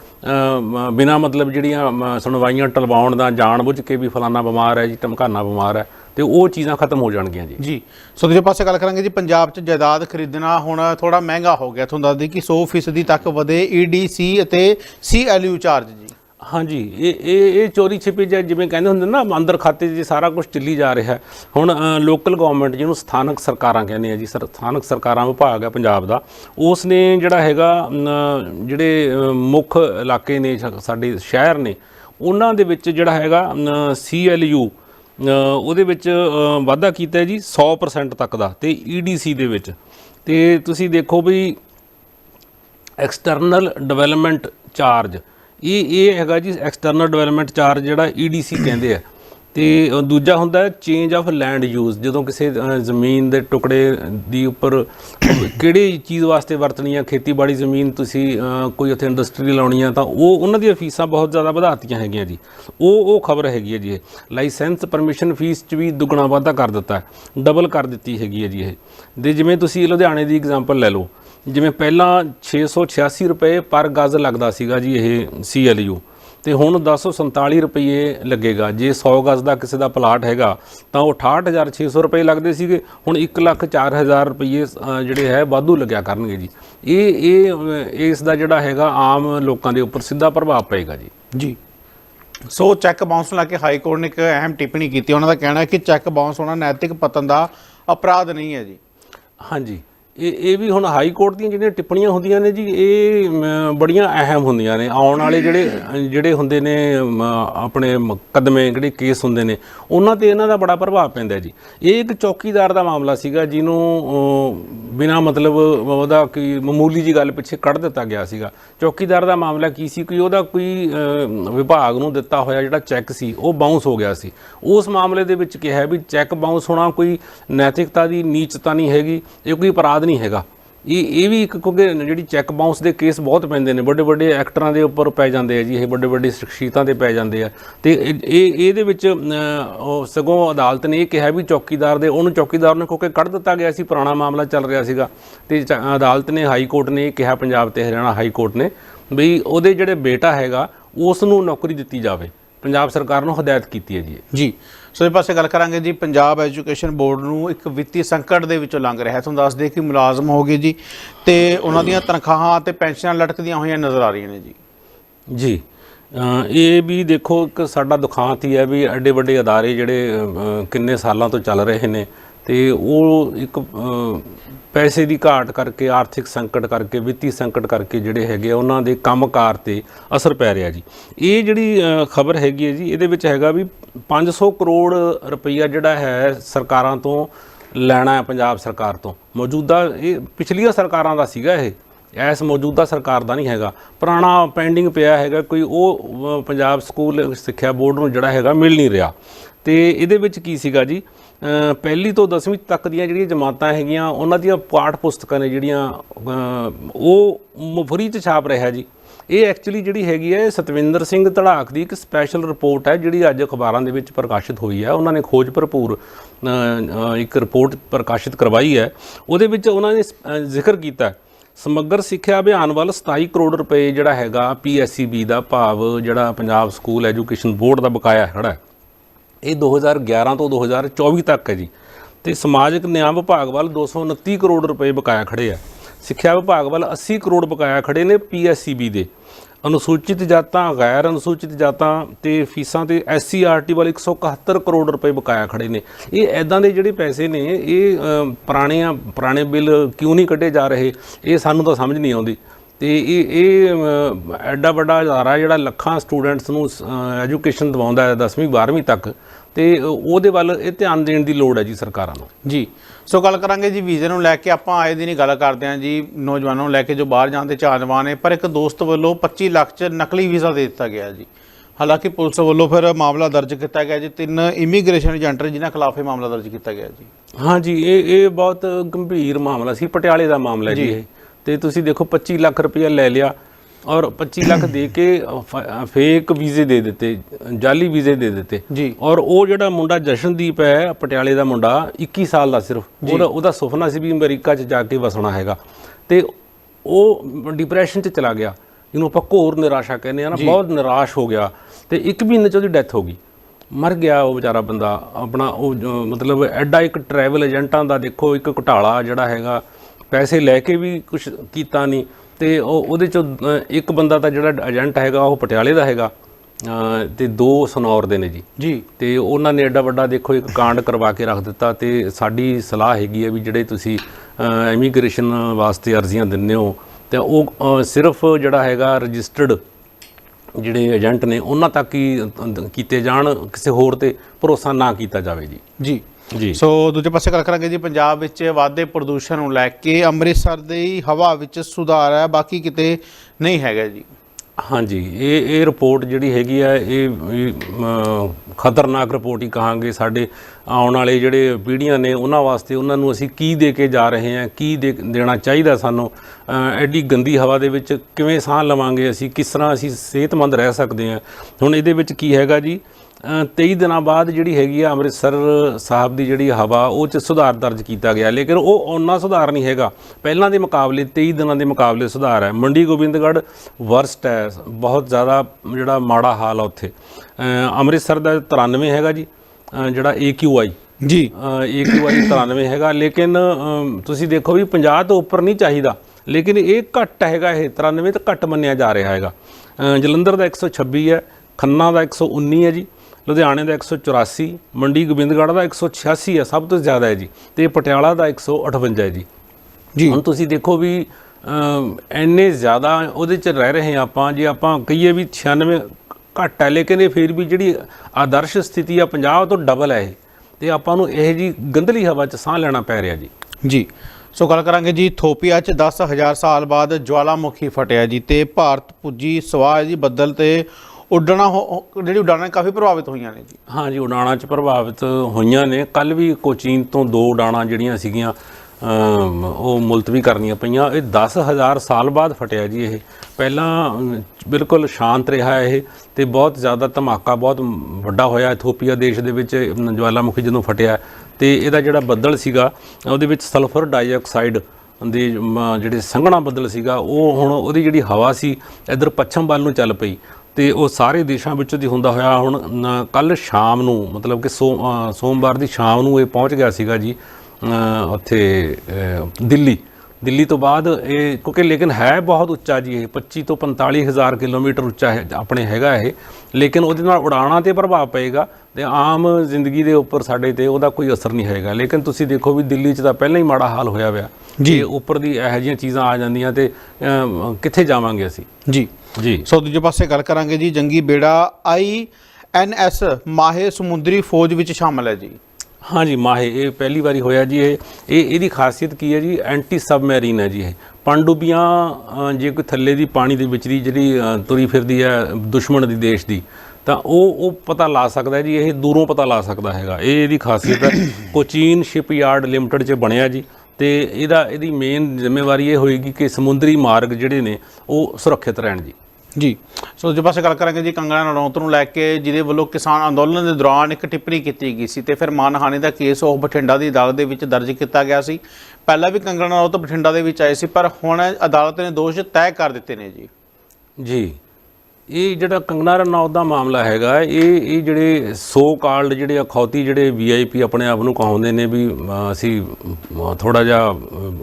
ਬਿਨਾ ਮਤਲਬ ਜਿਹੜੀਆਂ ਸੁਣਵਾਈਆਂ ਟਲਵਾਉਣ ਦਾ ਜਾਣਬੁੱਝ ਕੇ ਵੀ ਫਲਾਨਾ ਬਿਮਾਰ ਹੈ ਜੀ ਧਮਕਾਨਾ ਬਿਮਾਰ ਹੈ ਤੇ ਉਹ ਚੀਜ਼ਾਂ ਖਤਮ ਹੋ ਜਾਣਗੀਆਂ ਜੀ। ਜੀ। ਸੋ ਦੂਜੇ ਪਾਸੇ ਗੱਲ ਕਰਾਂਗੇ ਜੀ ਪੰਜਾਬ 'ਚ ਜਾਇਦਾਦ ਖਰੀਦਣਾ ਹੁਣ ਥੋੜਾ ਮਹਿੰਗਾ ਹੋ ਗਿਆ। ਤੁਹਾਨੂੰ ਦੱਸਦੀ ਕਿ 100% ਤੱਕ ਵਧੇ EDC ਅਤੇ CLU ਚਾਰਜ ਜੀ। ਹਾਂਜੀ ਇਹ ਇਹ ਇਹ ਚੋਰੀ ਛਿਪੀ ਜਾਂ ਜਿਵੇਂ ਕਹਿੰਦੇ ਹੁੰਦੇ ਨਾ ਅੰਦਰ ਖਾਤੇ 'ਚ ਸਾਰਾ ਕੁਝ ਚੱਲੀ ਜਾ ਰਿਹਾ। ਹੁਣ ਲੋਕਲ ਗਵਰਨਮੈਂਟ ਜਿਹਨੂੰ ਸਥਾਨਕ ਸਰਕਾਰਾਂ ਕਹਿੰਦੇ ਆ ਜੀ ਸਰ- ਸਥਾਨਕ ਸਰਕਾਰਾਂ ਵਿਭਾਗ ਹੈ ਪੰਜਾਬ ਦਾ ਉਸ ਨੇ ਜਿਹੜਾ ਹੈਗਾ ਜਿਹੜੇ ਮੁੱਖ ਇਲਾਕੇ ਨੇ ਸਾਡੇ ਸ਼ਹਿਰ ਨੇ ਉਹਨਾਂ ਦੇ ਵਿੱਚ ਜਿਹੜਾ ਹੈਗਾ ਸੀਐਲਯੂ ਉਹਦੇ ਵਿੱਚ ਵਾਧਾ ਕੀਤਾ ਜੀ 100% ਤੱਕ ਦਾ ਤੇ ਈਡੀਸੀ ਦੇ ਵਿੱਚ। ਤੇ ਤੁਸੀਂ ਦੇਖੋ ਵੀ ਐਕਸਟਰਨਲ ਡਿਵੈਲਪਮੈਂਟ ਚਾਰਜ ਇਹ ਇਹ ਹੈਗਾ ਜੀ ਐਕਸਟਰਨਲ ਡਿਵੈਲਪਮੈਂਟ ਚਾਰਜ ਜਿਹੜਾ ਈਡੀਸੀ ਕਹਿੰਦੇ ਆ। ਤੇ ਦੂਜਾ ਹੁੰਦਾ ਚੇਂਜ ਆਫ ਲੈਂਡ ਯੂਜ਼ ਜਦੋਂ ਕਿਸੇ ਜ਼ਮੀਨ ਦੇ ਟੁਕੜੇ ਦੀ ਉੱਪਰ ਕਿਹੜੀ ਚੀਜ਼ ਵਾਸਤੇ ਵਰਤਣੀ ਆ, ਖੇਤੀਬਾੜੀ ਜ਼ਮੀਨ ਤੁਸੀਂ ਕੋਈ ਉੱਥੇ ਇੰਡਸਟਰੀ ਲਾਉਣੀ ਆ, ਤਾਂ ਉਹ, ਉਹਨਾਂ ਦੀਆਂ ਫੀਸਾਂ ਬਹੁਤ ਜ਼ਿਆਦਾ ਵਧਾਤੀਆਂ ਹੈਗੀਆਂ ਜੀ। ਉਹ ਉਹ ਖਬਰ ਹੈਗੀ ਹੈ ਜੀ ਇਹ। ਲਾਇਸੈਂਸ ਪਰਮਿਸ਼ਨ ਫੀਸ 'ਚ ਵੀ ਦੁੱਗਣਾ ਵਾਧਾ ਕਰ ਦਿੱਤਾ ਡਬਲ ਕਰ ਦਿੱਤੀ ਹੈਗੀ ਹੈ ਜੀ ਇਹ। ਦੇ ਜਿਵੇਂ ਤੁਸੀਂ ਲੁਧਿਆਣੇ ਦੀ ਐਗਜ਼ਾਮਪਲ ਲੈ ਲਓ, ਜਿਵੇਂ ਪਹਿਲਾਂ 686 ਰੁਪਏ ਪਰ ਗਜ਼ ਲੱਗਦਾ ਸੀਗਾ ਜੀ ਇਹ ਸੀਐਲਯੂ ਤੇ ਹੁਣ 1047 ਰੁਪਏ ਲੱਗੇਗਾ। ਜੇ 100 ਗਜ਼ ਦਾ ਕਿਸੇ ਦਾ ਪਲਾਟ ਹੈਗਾ ਤਾਂ ਉਹ 68600 ਰੁਪਏ ਲੱਗਦੇ ਸੀਗੇ। ਹੁਣ 1 ਲੱਖ 4000 ਰੁਪਏ ਜਿਹੜੇ ਹੈ ਵਾਧੂ ਲੱਗਿਆ ਕਰਨਗੇ ਜੀ। ਇਹ ਇਹ ਇਸ ਦਾ ਜਿਹੜਾ ਹੈਗਾ ਆਮ ਲੋਕਾਂ ਦੇ ਉੱਪਰ ਸਿੱਧਾ ਪ੍ਰਭਾਵ ਪਏਗਾ ਜੀ। ਜੀ। ਸੋ ਚੈੱਕ ਬਾਉਂਸ ਲਾ ਕੇ ਹਾਈ ਕੋਰਟ ਨੇ ਇੱਕ ਅਹਿਮ ਟਿੱਪਣੀ ਕੀਤੀ। ਉਹਨਾਂ ਦਾ ਕਹਿਣਾ ਹੈ ਕਿ ਚੈੱਕ ਬਾਉਂਸ ਹੋਣਾ ਨੈਤਿਕ ਪਤਨ ਦਾ ਅਪਰਾਧ ਨਹੀਂ ਹੈ ਜੀ। ਹਾਂਜੀ। ਇਹ ਇਹ ਵੀ ਹੁਣ ਹਾਈ ਕੋਰਟ ਦੀਆਂ ਜਿਹੜੀਆਂ ਟਿੱਪਣੀਆਂ ਹੁੰਦੀਆਂ ਨੇ ਜੀ ਇਹ ਬੜੀਆਂ ਅਹਿਮ ਹੁੰਦੀਆਂ ਨੇ। ਆਉਣ ਵਾਲੇ ਜਿਹੜੇ ਜਿਹੜੇ ਹੁੰਦੇ ਨੇ ਮ, ਆਪਣੇ ਮੁਕੱਦਮੇ ਜਿਹੜੇ ਕੇਸ ਹੁੰਦੇ ਨੇ ਉਹਨਾਂ ਤੇ ਇਹਨਾਂ ਦਾ ਬੜਾ ਪ੍ਰਭਾਵ ਪੈਂਦਾ ਜੀ। ਇਹ ਇੱਕ ਚੌਕੀਦਾਰ ਦਾ ਮਾਮਲਾ ਸੀਗਾ ਜਿਹਨੂੰ ਬਿਨਾ ਮਤਲਬ ਉਹਦਾ ਕੋਈ ਮਾਮੂਲੀ ਜੀ ਗੱਲ ਪਿੱਛੇ ਕੱਢ ਦਿੱਤਾ ਗਿਆ ਸੀਗਾ। ਚੌਕੀਦਾਰ ਦਾ ਮਾਮਲਾ ਕੀ ਸੀ ਕੋਈ ਉਹਦਾ ਕੋਈ ਵਿਭਾਗ ਨੂੰ ਦਿੱਤਾ ਹੋਇਆ ਜਿਹੜਾ ਚੈੱਕ ਸੀ ਉਹ ਬਾਉਂਸ ਹੋ ਗਿਆ ਸੀ। ਉਸ ਮਾਮਲੇ ਦੇ ਵਿੱਚ ਕਿਹਾ ਵੀ ਚੈੱਕ ਬਾਉਂਸ ਹੋਣਾ ਕੋਈ ਨੈਤਿਕਤਾ ਦੀ ਨੀਚਤਾ ਨਹੀਂ ਹੈਗੀ ਇਹ ਕੋਈ ਅਪਰਾਧ ਨਹੀਂ ਹੈਗਾ। ਇਹ ਇਹ ਵੀ ਇੱਕ ਕਿਉਂਕਿ ਜਿਹੜੀ ਚੈੱਕ ਬਾਉਂਸ ਦੇ ਕੇਸ ਬਹੁਤ ਪੈਂਦੇ ਨੇ, ਵੱਡੇ ਵੱਡੇ ਐਕਟਰਾਂ ਦੇ ਉੱਪਰ ਪੈ ਜਾਂਦੇ ਆ ਜੀ, ਇਹ ਵੱਡੇ ਵੱਡੇ ਸ਼ਖਸੀਅਤਾਂ ਤੇ ਪੈ ਜਾਂਦੇ ਆ। ਤੇ ਇਹ, ਇਹ- ਇਹਦੇ ਵਿੱਚ ਸਗੋਂ ਅਦਾਲਤ ਨੇ ਇਹ ਕਿਹਾ ਵੀ ਚੌਕੀਦਾਰ ਦੇ, ਉਹਨੂੰ ਚੌਕੀਦਾਰ ਨੂੰ ਕਿਉਂਕਿ ਕੱਢ ਦਿੱਤਾ ਗਿਆ ਸੀ, ਪੁਰਾਣਾ ਮਾਮਲਾ ਚੱਲ ਰਿਹਾ ਸੀਗਾ। ਤੇ ਚ- ਅਦਾਲਤ ਨੇ, ਹਾਈ ਕੋਰਟ ਨੇ ਇਹ ਕਿਹਾ, ਪੰਜਾਬ ਤੇ ਹਰਿਆਣਾ ਹਾਈ ਕੋਰਟ ਨੇ, ਵੀ ਉਹਦੇ ਜਿਹੜੇ ਬੇਟਾ ਹੈਗਾ, ਉਸ ਨੂੰ ਨੌਕਰੀ ਦਿੱਤੀ ਜਾਵੇ। ਪੰਜਾਬ ਸਰਕਾਰ ਨੂੰ ਹਦਾਇਤ ਕੀਤੀ ਹੈ ਜੀ ਜੀ ਸੋ ਇਹ ਪਾਸੇ ਗੱਲ ਕਰਾਂਗੇ ਜੀ, ਪੰਜਾਬ ਐਜੂਕੇਸ਼ਨ ਬੋਰਡ ਨੂੰ ਇੱਕ ਵਿੱਤੀ ਸੰਕਟ ਦੇ ਵਿੱਚੋਂ ਲੰਘ ਰਿਹਾ ਹੈ। ਤੁਹਾਨੂੰ ਦੱਸ ਦੇ ਕਿ ਮੁਲਾਜ਼ਮ ਹੋ ਗਏ ਜੀ ਤੇ ਉਹਨਾਂ ਦੀਆਂ ਤਨਖਾਹਾਂ ਤੇ ਪੈਨਸ਼ਨਾਂ ਲਟਕਦੀਆਂ ਹੋਈਆਂ ਨਜ਼ਰ ਆ ਰਹੀਆਂ ਨੇ ਜੀ। ਜੀ ਇਹ ਵੀ ਦੇਖੋ, ਇੱਕ ਸਾਡਾ ਦੁਖਾਂਤ ਹੀ ਹੈ ਵੀ ਐਡੇ ਵੱਡੇ ਅਦਾਰੇ ਜਿਹੜੇ ਕਿੰਨੇ ਸਾਲਾਂ ਤੋਂ ਚੱਲ ਰਹੇ ਨੇ ਤੇ ਉਹ ਇੱਕ ਪੈਸੇ ਦੀ ਘਾਟ ਕਰਕੇ ਆਰਥਿਕ ਸੰਕਟ ਕਰਕੇ ਵਿੱਤੀ ਸੰਕਟ ਕਰਕੇ ਜਿਹੜੇ ਹੈਗੇ ਆ, ਉਹਨਾਂ ਦੇ ਕੰਮਕਾਰ ਤੇ ਅਸਰ ਪੈ ਰਿਹਾ ਜੀ। ਇਹ ਜਿਹੜੀ ਖਬਰ ਹੈਗੀ ਹੈ ਜੀ ਇਹਦੇ ਵਿੱਚ ਹੈਗਾ ਵੀ 500 ਕਰੋੜ ਰੁਪਈਆ ਜਿਹੜਾ ਹੈ ਸਰਕਾਰਾਂ ਤੋਂ ਲੈਣਾ ਹੈ ਪੰਜਾਬ ਸਰਕਾਰ ਤੋਂ। ਮੌਜੂਦਾ ਇਹ ਪਿਛਲੀਆਂ ਸਰਕਾਰਾਂ ਦਾ ਸੀਗਾ ਇਹ। ਐਸ ਮੌਜੂਦਾ ਸਰਕਾਰ ਦਾ ਨਹੀਂ ਹੈਗਾ। ਪੁਰਾਣਾ ਪੈਂਡਿੰਗ ਪਿਆ ਹੈਗਾ ਕੋਈ ਉਹ ਪੰਜਾਬ ਸਕੂਲ ਸਿੱਖਿਆ ਬੋਰਡ ਨੂੰ ਜਿਹੜਾ ਹੈਗਾ ਮਿਲ ਨਹੀਂ ਰਿਹਾ। ਤੇ ਇਹਦੇ ਵਿੱਚ ਕੀ ਸੀਗਾ ਜੀ? ਪਹਿਲੀ ਤੋਂ 10ਵੀਂ ਤੱਕ ਦੀਆਂ ਜਿਹੜੀਆਂ ਜਮਾਤਾਂ ਹੈਗੀਆਂ, ਉਹਨਾਂ ਦੀਆਂ ਪਾਠ ਪੁਸਤਕਾਂ ਨੇ ਜਿਹੜੀਆਂ ਉਹ ਮੁਫਰੀ ਚ ਛਾਪ ਰਿਹਾ ਜੀ। ਇਹ ਐਕਚੁਅਲੀ ਜਿਹੜੀ ਹੈਗੀ ਹੈ ਸਤਵਿੰਦਰ ਸਿੰਘ ਧੜਾਕ ਦੀ ਇੱਕ ਸਪੈਸ਼ਲ ਰਿਪੋਰਟ ਹੈ, ਜਿਹੜੀ ਅੱਜ ਅਖਬਾਰਾਂ ਦੇ ਵਿੱਚ ਪ੍ਰਕਾਸ਼ਿਤ ਹੋਈ ਹੈ। ਉਹਨਾਂ ਨੇ ਖੋਜ ਭਰਪੂਰ ਇੱਕ ਰਿਪੋਰਟ ਪ੍ਰਕਾਸ਼ਿਤ ਕਰਵਾਈ ਹੈ। ਉਹਦੇ ਵਿੱਚ ਉਹਨਾਂ ਨੇ ਜ਼ਿਕਰ ਕੀਤਾ ਸਮੱਗਰ ਸਿੱਖਿਆ ਅਭਿਆਨ ਵੱਲ 27 ਕਰੋੜ ਰੁਪਏ ਜਿਹੜਾ ਹੈਗਾ ਪੀਐਸਸੀਬੀ ਦਾ ਭਾਵ ਜਿਹੜਾ ਪੰਜਾਬ ਸਕੂਲ ਐਜੂਕੇਸ਼ਨ ਬੋਰਡ ਦਾ ਬਕਾਇਆ ਖੜਾ ਹੈ। ਇਹ 2011 ਤੋਂ 2024 ਤੱਕ ਹੈ ਜੀ। ਤੇ ਸਮਾਜਿਕ ਨਿਆਂ ਵਿਭਾਗ ਵੱਲ 229 ਕਰੋੜ ਰੁਪਏ ਬਕਾਇਆ ਖੜੇ ਆ। ਸਿੱਖਿਆ ਵਿਭਾਗ ਵੱਲ 80 ਕਰੋੜ ਬਕਾਇਆ ਖੜੇ ਨੇ ਪੀਐਸਸੀਬੀ ਦੇ। ਅਨੁਸੂਚਿਤ ਜਾਤਾਂ ਗੈਰ ਅਨੁਸੂਚਿਤ ਜਾਤਾਂ ਤੇ ਫੀਸਾਂ ਤੇ ਐਸਸੀਆਰਟੀ ਵੱਲ 171 ਕਰੋੜ ਰੁਪਏ ਬਕਾਇਆ ਖੜੇ ਨੇ। ਇਹ ਐਦਾਂ ਦੇ ਜਿਹੜੇ ਪੈਸੇ ਨੇ, ਇਹ ਪੁਰਾਣੇ ਆ ਪੁਰਾਣੇ ਬਿੱਲ ਕਿਉਂ ਨਹੀਂ ਕੱਢੇ ਜਾ ਰਹੇ? ਇਹ ਸਾਨੂੰ ਤਾਂ ਸਮਝ ਨਹੀਂ ਆਉਂਦੀ। ਤੇ ਇਹ ਇਹ ਐਡਾ ਵੱਡਾ ਅਦਾਰਾ ਜਿਹੜਾ ਲੱਖਾਂ ਸਟੂਡੈਂਟਸ ਨੂੰ ਐਜੂਕੇਸ਼ਨ ਦਿਵਾਉਂਦਾ ਹੈ 10ਵੀਂ 12ਵੀਂ ਤੱਕ ਤੇ ਉਹਦੇ ਵੱਲ ਇਹ ਧਿਆਨ ਦੇਣ ਦੀ ਲੋੜ ਹੈ ਜੀ ਸਰਕਾਰਾਂ ਨੂੰ। ਜੀ। ਸੋ ਗੱਲ ਕਰਾਂਗੇ ਜੀ ਵੀਜ਼ੇ ਨੂੰ ਲੈ ਕੇ ਆਪਾਂ ਆਏ ਦਿਨ ਹੀ ਗੱਲ ਕਰਦੇ ਹਾਂ ਜੀ ਨੌਜਵਾਨਾਂ ਨੂੰ ਲੈ ਕੇ ਜੋ ਬਾਹਰ ਜਾਣ ਦੇ ਚਾਹਵਾਨ ਨੇ ਪਰ ਇੱਕ ਦੋਸਤ ਵੱਲੋਂ 25 ਲੱਖ ਚ ਨਕਲੀ ਵੀਜ਼ਾ ਦੇ ਦਿੱਤਾ ਗਿਆ ਜੀ। ਹਾਲਾਂਕਿ ਪੁਲਿਸ ਵੱਲੋਂ ਫਿਰ ਮਾਮਲਾ ਦਰਜ ਕੀਤਾ ਗਿਆ ਜੀ ਤਿੰਨ ਇਮੀਗ੍ਰੇਸ਼ਨ ਏਜੰਟ ਜਿਨ੍ਹਾਂ ਖਿਲਾਫ ਇਹ ਮਾਮਲਾ ਦਰਜ ਕੀਤਾ ਗਿਆ ਜੀ। ਹਾਂਜੀ ਇਹ ਇਹ ਬਹੁਤ ਗੰਭੀਰ ਮਾਮਲਾ ਸੀ ਪਟਿਆਲੇ ਦਾ ਮਾਮਲਾ ਹੈ ਜੀ। ਇਹ। ਤੇ ਤੁਸੀਂ ਦੇਖੋ 25 ਲੱਖ ਰੁਪਇਆ ਲੈ ਲਿਆ ਔਰ 25 ਲੱਖ ਦੇ ਕੇ ਫੇਕ ਵੀਜ਼ੇ ਦੇ ਦਿੱਤੇ ਜਾਲੀ ਵੀਜ਼ੇ ਦੇ ਦਿੱਤੇ। ਜੀ। ਔਰ ਉਹ ਜਿਹੜਾ ਮੁੰਡਾ ਜਸ਼ਨਦੀਪ ਹੈ ਪਟਿਆਲੇ ਦਾ ਮੁੰਡਾ 21 ਸਾਲ ਦਾ ਸਿਰਫ ਉਹਦਾ ਉਹਦਾ ਸੁਪਨਾ ਸੀ ਵੀ ਅਮਰੀਕਾ 'ਚ ਜਾ ਕੇ ਵਸਣਾ ਹੈਗਾ। ਤੇ ਉਹ ਡਿਪਰੈਸ਼ਨ 'ਚ ਚਲਾ ਗਿਆ। ਜਿਹਨੂੰ ਆਪਾਂ ਘੋਰ ਨਿਰਾਸ਼ਾ ਕਹਿੰਦੇ ਆ ਨਾ ਬਹੁਤ ਨਿਰਾਸ਼ ਹੋ ਗਿਆ। ਤੇ ਇੱਕ ਮਹੀਨੇ 'ਚ ਉਹਦੀ ਡੈਥ ਹੋ ਗਈ। ਮਰ ਗਿਆ ਉਹ ਵਿਚਾਰਾ ਬੰਦਾ। ਆਪਣਾ ਉਹ ਮਤਲਬ ਐਡਾ ਇੱਕ ਟਰੈਵਲ ਏਜੰਟਾਂ ਦਾ ਦੇਖੋ ਇੱਕ ਘੁਟਾਲਾ ਜਿਹੜਾ ਹੈਗਾ। ਪੈਸੇ ਲੈ ਕੇ ਵੀ ਕੁਝ ਕੀਤਾ ਨਹੀਂ ਤੇ ਉਹ ਉਹਦੇ ਚੋਂ ਇੱਕ ਬੰਦਾ ਤਾਂ ਜਿਹੜਾ ਏਜੰਟ ਹੈਗਾ ਉਹ ਪਟਿਆਲੇ ਦਾ ਹੈਗਾ ਤੇ ਦੋ ਸਨੌਰ ਦੇ ਨੇ ਜੀ। ਜੀ। ਤੇ ਉਹਨਾਂ ਨੇ ਐਡਾ ਵੱਡਾ ਦੇਖੋ ਇੱਕ ਕਾਂਡ ਕਰਵਾ ਕੇ ਰੱਖ ਦਿੱਤਾ ਤੇ ਸਾਡੀ ਸਲਾਹ ਹੈਗੀ ਹੈ ਵੀ ਜਿਹੜੇ ਤੁਸੀਂ ਇਮੀਗ੍ਰੇਸ਼ਨ ਵਾਸਤੇ ਅਰਜ਼ੀਆਂ ਦਿੰਦੇ ਹੋ ਤੇ ਉਹ ਸਿਰਫ ਜਿਹੜਾ ਹੈਗਾ ਰਜਿਸਟਰਡ ਜਿਹੜੇ ਏਜੰਟ ਨੇ ਉਹਨਾਂ ਤੱਕ ਹੀ ਕੀਤੇ ਜਾਣ ਕਿਸੇ ਹੋਰ ਤੇ ਭਰੋਸਾ ਨਾ ਕੀਤਾ ਜਾਵੇ ਜੀ। ਜੀ। ਜੀ। ਸੋ ਦੂਜੇ ਪਾਸੇ ਗੱਲ ਕਰਾਂਗੇ ਜੀ ਪੰਜਾਬ ਵਿੱਚ ਵਾਧੇ ਪ੍ਰਦੂਸ਼ਣ ਨੂੰ ਲੈ ਕੇ ਅੰਮ੍ਰਿਤਸਰ ਦੀ ਹਵਾ ਵਿੱਚ ਸੁਧਾਰ ਹੈ ਬਾਕੀ ਕਿਤੇ ਨਹੀਂ ਹੈਗਾ ਜੀ। ਹਾਂਜੀ ਇਹ ਇਹ ਰਿਪੋਰਟ ਜਿਹੜੀ ਹੈਗੀ ਆ ਇਹ ਖਤਰਨਾਕ ਰਿਪੋਰਟ ਹੀ ਕਹਾਂਗੇ। ਸਾਡੇ ਆਉਣ ਵਾਲੇ ਜਿਹੜੇ ਪੀੜ੍ਹੀਆਂ ਨੇ ਉਹਨਾਂ ਵਾਸਤੇ ਉਹਨਾਂ ਨੂੰ ਅਸੀਂ ਕੀ ਦੇ ਕੇ ਜਾ ਰਹੇ ਹਾਂ ਕੀ ਦੇਣਾ ਚਾਹੀਦਾ ਸਾਨੂੰ? ਐਡੀ ਗੰਦੀ ਹਵਾ ਦੇ ਵਿੱਚ ਕਿਵੇਂ ਸਾਹ ਲਵਾਂਗੇ ਅਸੀਂ? ਕਿਸ ਤਰ੍ਹਾਂ ਅਸੀਂ ਸਿਹਤਮੰਦ ਰਹਿ ਸਕਦੇ ਹਾਂ? ਹੁਣ ਇਹਦੇ ਵਿੱਚ ਕੀ ਹੈਗਾ ਜੀ? 23 ਦਿਨਾਂ ਬਾਅਦ ਜਿਹੜੀ ਹੈਗੀ ਆ ਅੰਮ੍ਰਿਤਸਰ ਸਾਹਿਬ ਦੀ ਜਿਹੜੀ ਹਵਾ ਉਹ ਚ ਸੁਧਾਰ ਦਰਜ ਕੀਤਾ ਗਿਆ। ਲੇਕਿਨ ਉਹ ਓਨਾ ਸੁਧਾਰ ਨਹੀਂ ਹੈਗਾ। ਪਹਿਲਾਂ ਦੇ ਮੁਕਾਬਲੇ 23 ਦਿਨਾਂ ਦੇ ਮੁਕਾਬਲੇ ਸੁਧਾਰ ਹੈ। ਮੰਡੀ ਗੋਬਿੰਦਗੜ੍ਹ ਵਰਸਟ ਹੈ। ਬਹੁਤ ਜ਼ਿਆਦਾ ਜਿਹੜਾ ਮਾੜਾ ਹਾਲ ਆ ਉੱਥੇ। ਅੰਮ੍ਰਿਤਸਰ ਦਾ 93 ਹੈਗਾ ਜੀ। ਜਿਹੜਾ AQI ਜੀ। AQI 93 ਹੈਗਾ। ਲੇਕਿਨ ਤੁਸੀਂ ਦੇਖੋ ਵੀ 50 ਤੋਂ ਉੱਪਰ ਨਹੀਂ ਚਾਹੀਦਾ। ਲੇਕਿਨ ਇਹ ਘੱਟ ਹੈਗਾ ਇਹ। 93 ਤੋਂ ਘੱਟ ਮੰਨਿਆ ਜਾ ਰਿਹਾ ਹੈਗਾ। ਜਲੰਧਰ ਦਾ 126 ਹੈ। ਖੰਨਾ ਦਾ 119 ਹੈ ਜੀ। ਲੁਧਿਆਣੇ ਦਾ 184 ਮੰਡੀ ਗੋਬਿੰਦਗੜ੍ਹ ਦਾ 186 ਹੈ ਸਭ ਤੋਂ ਜ਼ਿਆਦਾ ਹੈ ਜੀ। ਤੇ ਪਟਿਆਲਾ ਦਾ 158 ਹੈ ਜੀ। ਜੀ। ਹੁਣ ਤੁਸੀਂ ਦੇਖੋ ਵੀ ਇੰਨੇ ਜ਼ਿਆਦਾ ਉਹਦੇ ਚ ਰਹਿ ਰਹੇ ਆਪਾਂ ਜੇ ਆਪਾਂ ਕਹੀਏ ਵੀ 96 ਘੱਟ ਹੈ ਲੇਕਿਨ ਇਹ ਫਿਰ ਵੀ ਜਿਹੜੀ ਆਦਰਸ਼ ਸਥਿਤੀ ਆ 50 ਤੋਂ ਡਬਲ ਹੈ ਇਹ। ਤੇ ਆਪਾਂ ਨੂੰ ਇਹ ਜੀ ਗੰਦਲੀ ਹਵਾ ਚ ਸਾਹ ਲੈਣਾ ਪੈ ਰਿਹਾ ਜੀ। ਜੀ। ਸੋ ਗੱਲ ਕਰਾਂਗੇ ਜੀ ਥੋਪੀਆ 'ਚ 10000 ਸਾਲ ਬਾਅਦ ਜਵਾਲਾਮੁਖੀ ਫਟਿਆ ਜੀ। ਤੇ ਭਾਰਤ ਪੁੱਜੀ ਸਵਾਹ ਜੀ ਬੱਦਲ ਤੇ ਉੱਡਣਾ ਹੋ- ਜਿਹੜੀ ਉਡਾਣਾਂ ਕਾਫੀ ਪ੍ਰਭਾਵਿਤ ਹੋਈਆਂ ਨੇ ਜੀ। ਹਾਂ ਜੀ ਉਡਾਣਾਂ ਚ ਪ੍ਰਭਾਵਿਤ ਹੋਈਆਂ ਨੇ। ਕੱਲ ਵੀ ਕੋਚੀਨ ਤੋਂ ਦੋ ਉਡਾਣਾਂ ਜਿਹੜੀਆਂ ਸੀਗੀਆਂ ਉਹ ਮੁਲਤਵੀ ਕਰਨੀਆਂ ਪਈਆਂ। ਇਹ 10000 ਸਾਲ ਬਾਅਦ ਫਟਿਆ ਜੀ ਇਹ। ਪਹਿਲਾਂ ਬਿਲਕੁਲ ਸ਼ਾਂਤ ਰਿਹਾ ਇਹ ਤੇ ਬਹੁਤ ਜ਼ਿਆਦਾ ਧਮਾਕਾ ਬਹੁਤ ਵੱਡਾ ਹੋਇਆ। ਇਥੋਪੀਆ ਦੇਸ਼ ਦੇ ਵਿੱਚ ਅਮ, ਜਵਾਲਾਮੁਖੀ ਜਦੋਂ ਫਟਿਆ ਤੇ ਇਹਦਾ ਜਿਹੜਾ ਬੱਦਲ ਸੀਗਾ ਉਹਦੇ ਵਿੱਚ ਸਲਫਰ ਡਾਈਆਕਸਾਈਡ ਦੇ ਜਿਹੜੇ ਸੰਘਣਾ ਬੱਦਲ ਸੀਗਾ ਉਹ ਹੁਣ ਉਹਦੀ ਜਿਹੜੀ ਹਵਾ ਸੀ ਇਧਰ ਪੱਛਮ ਵੱਲ ਨੂੰ ਚੱਲ ਪਈ। ਤੇ ਉਹ ਸਾਰੇ ਦੇਸ਼ਾਂ ਵਿੱਚੋਂ ਦੀ ਹੁੰਦਾ ਹੋਇਆ, ਹੁਣ ਕੱਲ ਸ਼ਾਮ ਨੂੰ, ਮਤਲਬ ਕਿ ਸੋ ਸੋਮਵਾਰ ਦੀ ਸ਼ਾਮ ਨੂੰ ਇਹ ਪਹੁੰਚ ਗਿਆ ਸੀਗਾ ਜੀ ਉੱਥੇ ਦਿੱਲੀ। ਦਿੱਲੀ ਤੋਂ ਬਾਅਦ ਇਹ ਕਿਉਂਕਿ ਲੇਕਿਨ ਹੈ ਬਹੁਤ ਉੱਚਾ ਜੀ ਇਹ 25 ਤੋਂ 45 ਹਜ਼ਾਰ ਕਿਲੋਮੀਟਰ ਉੱਚਾ ਹੈ ਆਪਣੇ ਹੈਗਾ ਇਹ। ਲੇਕਿਨ ਉਹਦੇ ਨਾਲ ਉਡਾਣਾਂ ਤੇ ਪ੍ਰਭਾਵ ਪਏਗਾ ਤੇ ਆਮ ਜ਼ਿੰਦਗੀ ਦੇ ਉੱਪਰ ਸਾਡੇ ਤੇ ਉਹਦਾ ਕੋਈ ਅਸਰ ਨਹੀਂ ਹੋਏਗਾ ਲੇਕਿਨ ਤੁਸੀਂ ਦੇਖੋ ਵੀ ਦਿੱਲੀ 'ਚ ਤਾਂ ਪਹਿਲਾਂ ਹੀ ਮਾੜਾ ਹਾਲ ਹੋਇਆ ਹੋਇਆ। ਜੀ। ਉੱਪਰ ਦੀ ਇਹੋ ਜਿਹੀਆਂ ਚੀਜ਼ਾਂ ਆ ਜਾਂਦੀਆਂ ਤੇ ਕਿੱਥੇ ਜਾਵਾਂਗੇ ਅਸੀਂ? ਜੀ। ਜੀ। ਸੋ ਦੂਜੇ ਪਾਸੇ ਗੱਲ ਕਰਾਂਗੇ ਜੀ ਜੰਗੀ ਬੇੜਾ ਆਈ ਐਸ ਮਾਹੇ ਸਮੁੰਦਰੀ ਫੌਜ ਵਿੱਚ ਸ਼ਾਮਲ ਹੈ ਜੀ। ਹਾਂਜੀ ਮਾਹੇ, ਇਹ ਪਹਿਲੀ ਵਾਰੀ ਹੋਇਆ ਜੀ ਇਹ। ਇਹ, ਇਹਦੀ ਖਾਸੀਅਤ ਕੀ ਹੈ ਜੀ? ਐਂਟੀ ਸਬਮੈਰੀਨ ਹੈ ਜੀ ਇਹ। ਪਣਡੁੱਬੀਆਂ ਜੇ ਕੋਈ ਥੱਲੇ ਦੀ ਪਾਣੀ ਦੇ ਵਿੱਚ ਦੀ ਜਿਹੜੀ ਤੁਰੀ ਫਿਰਦੀ ਹੈ, ਦੁਸ਼ਮਣ ਦੀ ਦੇਸ਼ ਦੀ, ਤਾਂ ਉਹ ਉਹ ਪਤਾ ਲਾ ਸਕਦਾ ਜੀ, ਇਹ ਦੂਰੋਂ ਪਤਾ ਲਾ ਸਕਦਾ ਹੈਗਾ। ਇਹ ਇਹਦੀ ਖਾਸੀਅਤ ਹੈ। ਕੋਚੀਨ ਸ਼ਿਪਯਾਰਡ ਲਿਮਟਿਡ 'ਚ ਬਣਿਆ ਜੀ ਤੇ ਇਹਦਾ, ਇਹਦੀ ਮੇਨ ਜ਼ਿੰਮੇਵਾਰੀ ਇਹ ਹੋਏਗੀ ਕਿ ਸਮੁੰਦਰੀ ਮਾਰਗ ਜਿਹੜੇ ਨੇ, ਉਹ ਸੁਰੱਖਿਅਤ ਰਹਿਣ ਜੀ। ਜੀ। ਸੋ ਦੂਜੇ ਪਾਸੇ ਗੱਲ ਕਰਾਂਗੇ ਜੀ ਕੰਗਣਾ ਰਣੌਤ ਨੂੰ ਲੈ ਕੇ, ਜਿਹਦੇ ਵੱਲੋਂ ਕਿਸਾਨ ਅੰਦੋਲਨ ਦੇ ਦੌਰਾਨ ਇੱਕ ਟਿੱਪਣੀ ਕੀਤੀ ਗਈ ਸੀ ਤੇ ਫਿਰ ਮਾਨਹਾਨੀ ਦਾ ਕੇਸ ਉਹ ਬਠਿੰਡਾ ਦੀ ਅਦਾਲਤ ਦੇ ਵਿੱਚ ਦਰਜ ਕੀਤਾ ਗਿਆ ਸੀ। ਪਹਿਲਾਂ ਵੀ ਕੰਗਣਾ ਰਣੌਤ ਬਠਿੰਡਾ ਦੇ ਵਿੱਚ ਆਏ ਸੀ, ਪਰ ਹੁਣ ਅਦਾਲਤ ਨੇ ਦੋਸ਼ ਤੈਅ ਕਰ ਦਿੱਤੇ ਨੇ ਜੀ। ਜੀ। ਇਹ ਜਿਹੜਾ ਕੰਗਨਾ ਰਣੌਤ ਦਾ ਮਾਮਲਾ ਹੈਗਾ ਇਹ ਇਹ ਜਿਹੜੇ ਸੋ ਕਾਲਡ ਜਿਹੜੇ ਅਖੌਤੀ ਜਿਹੜੇ ਵੀਆਈਪੀ ਆਪਣੇ ਆਪ ਨੂੰ ਕਹਾਉਂਦੇ ਨੇ ਵੀ ਅਸੀਂ ਥੋੜਾ ਜਿਹਾ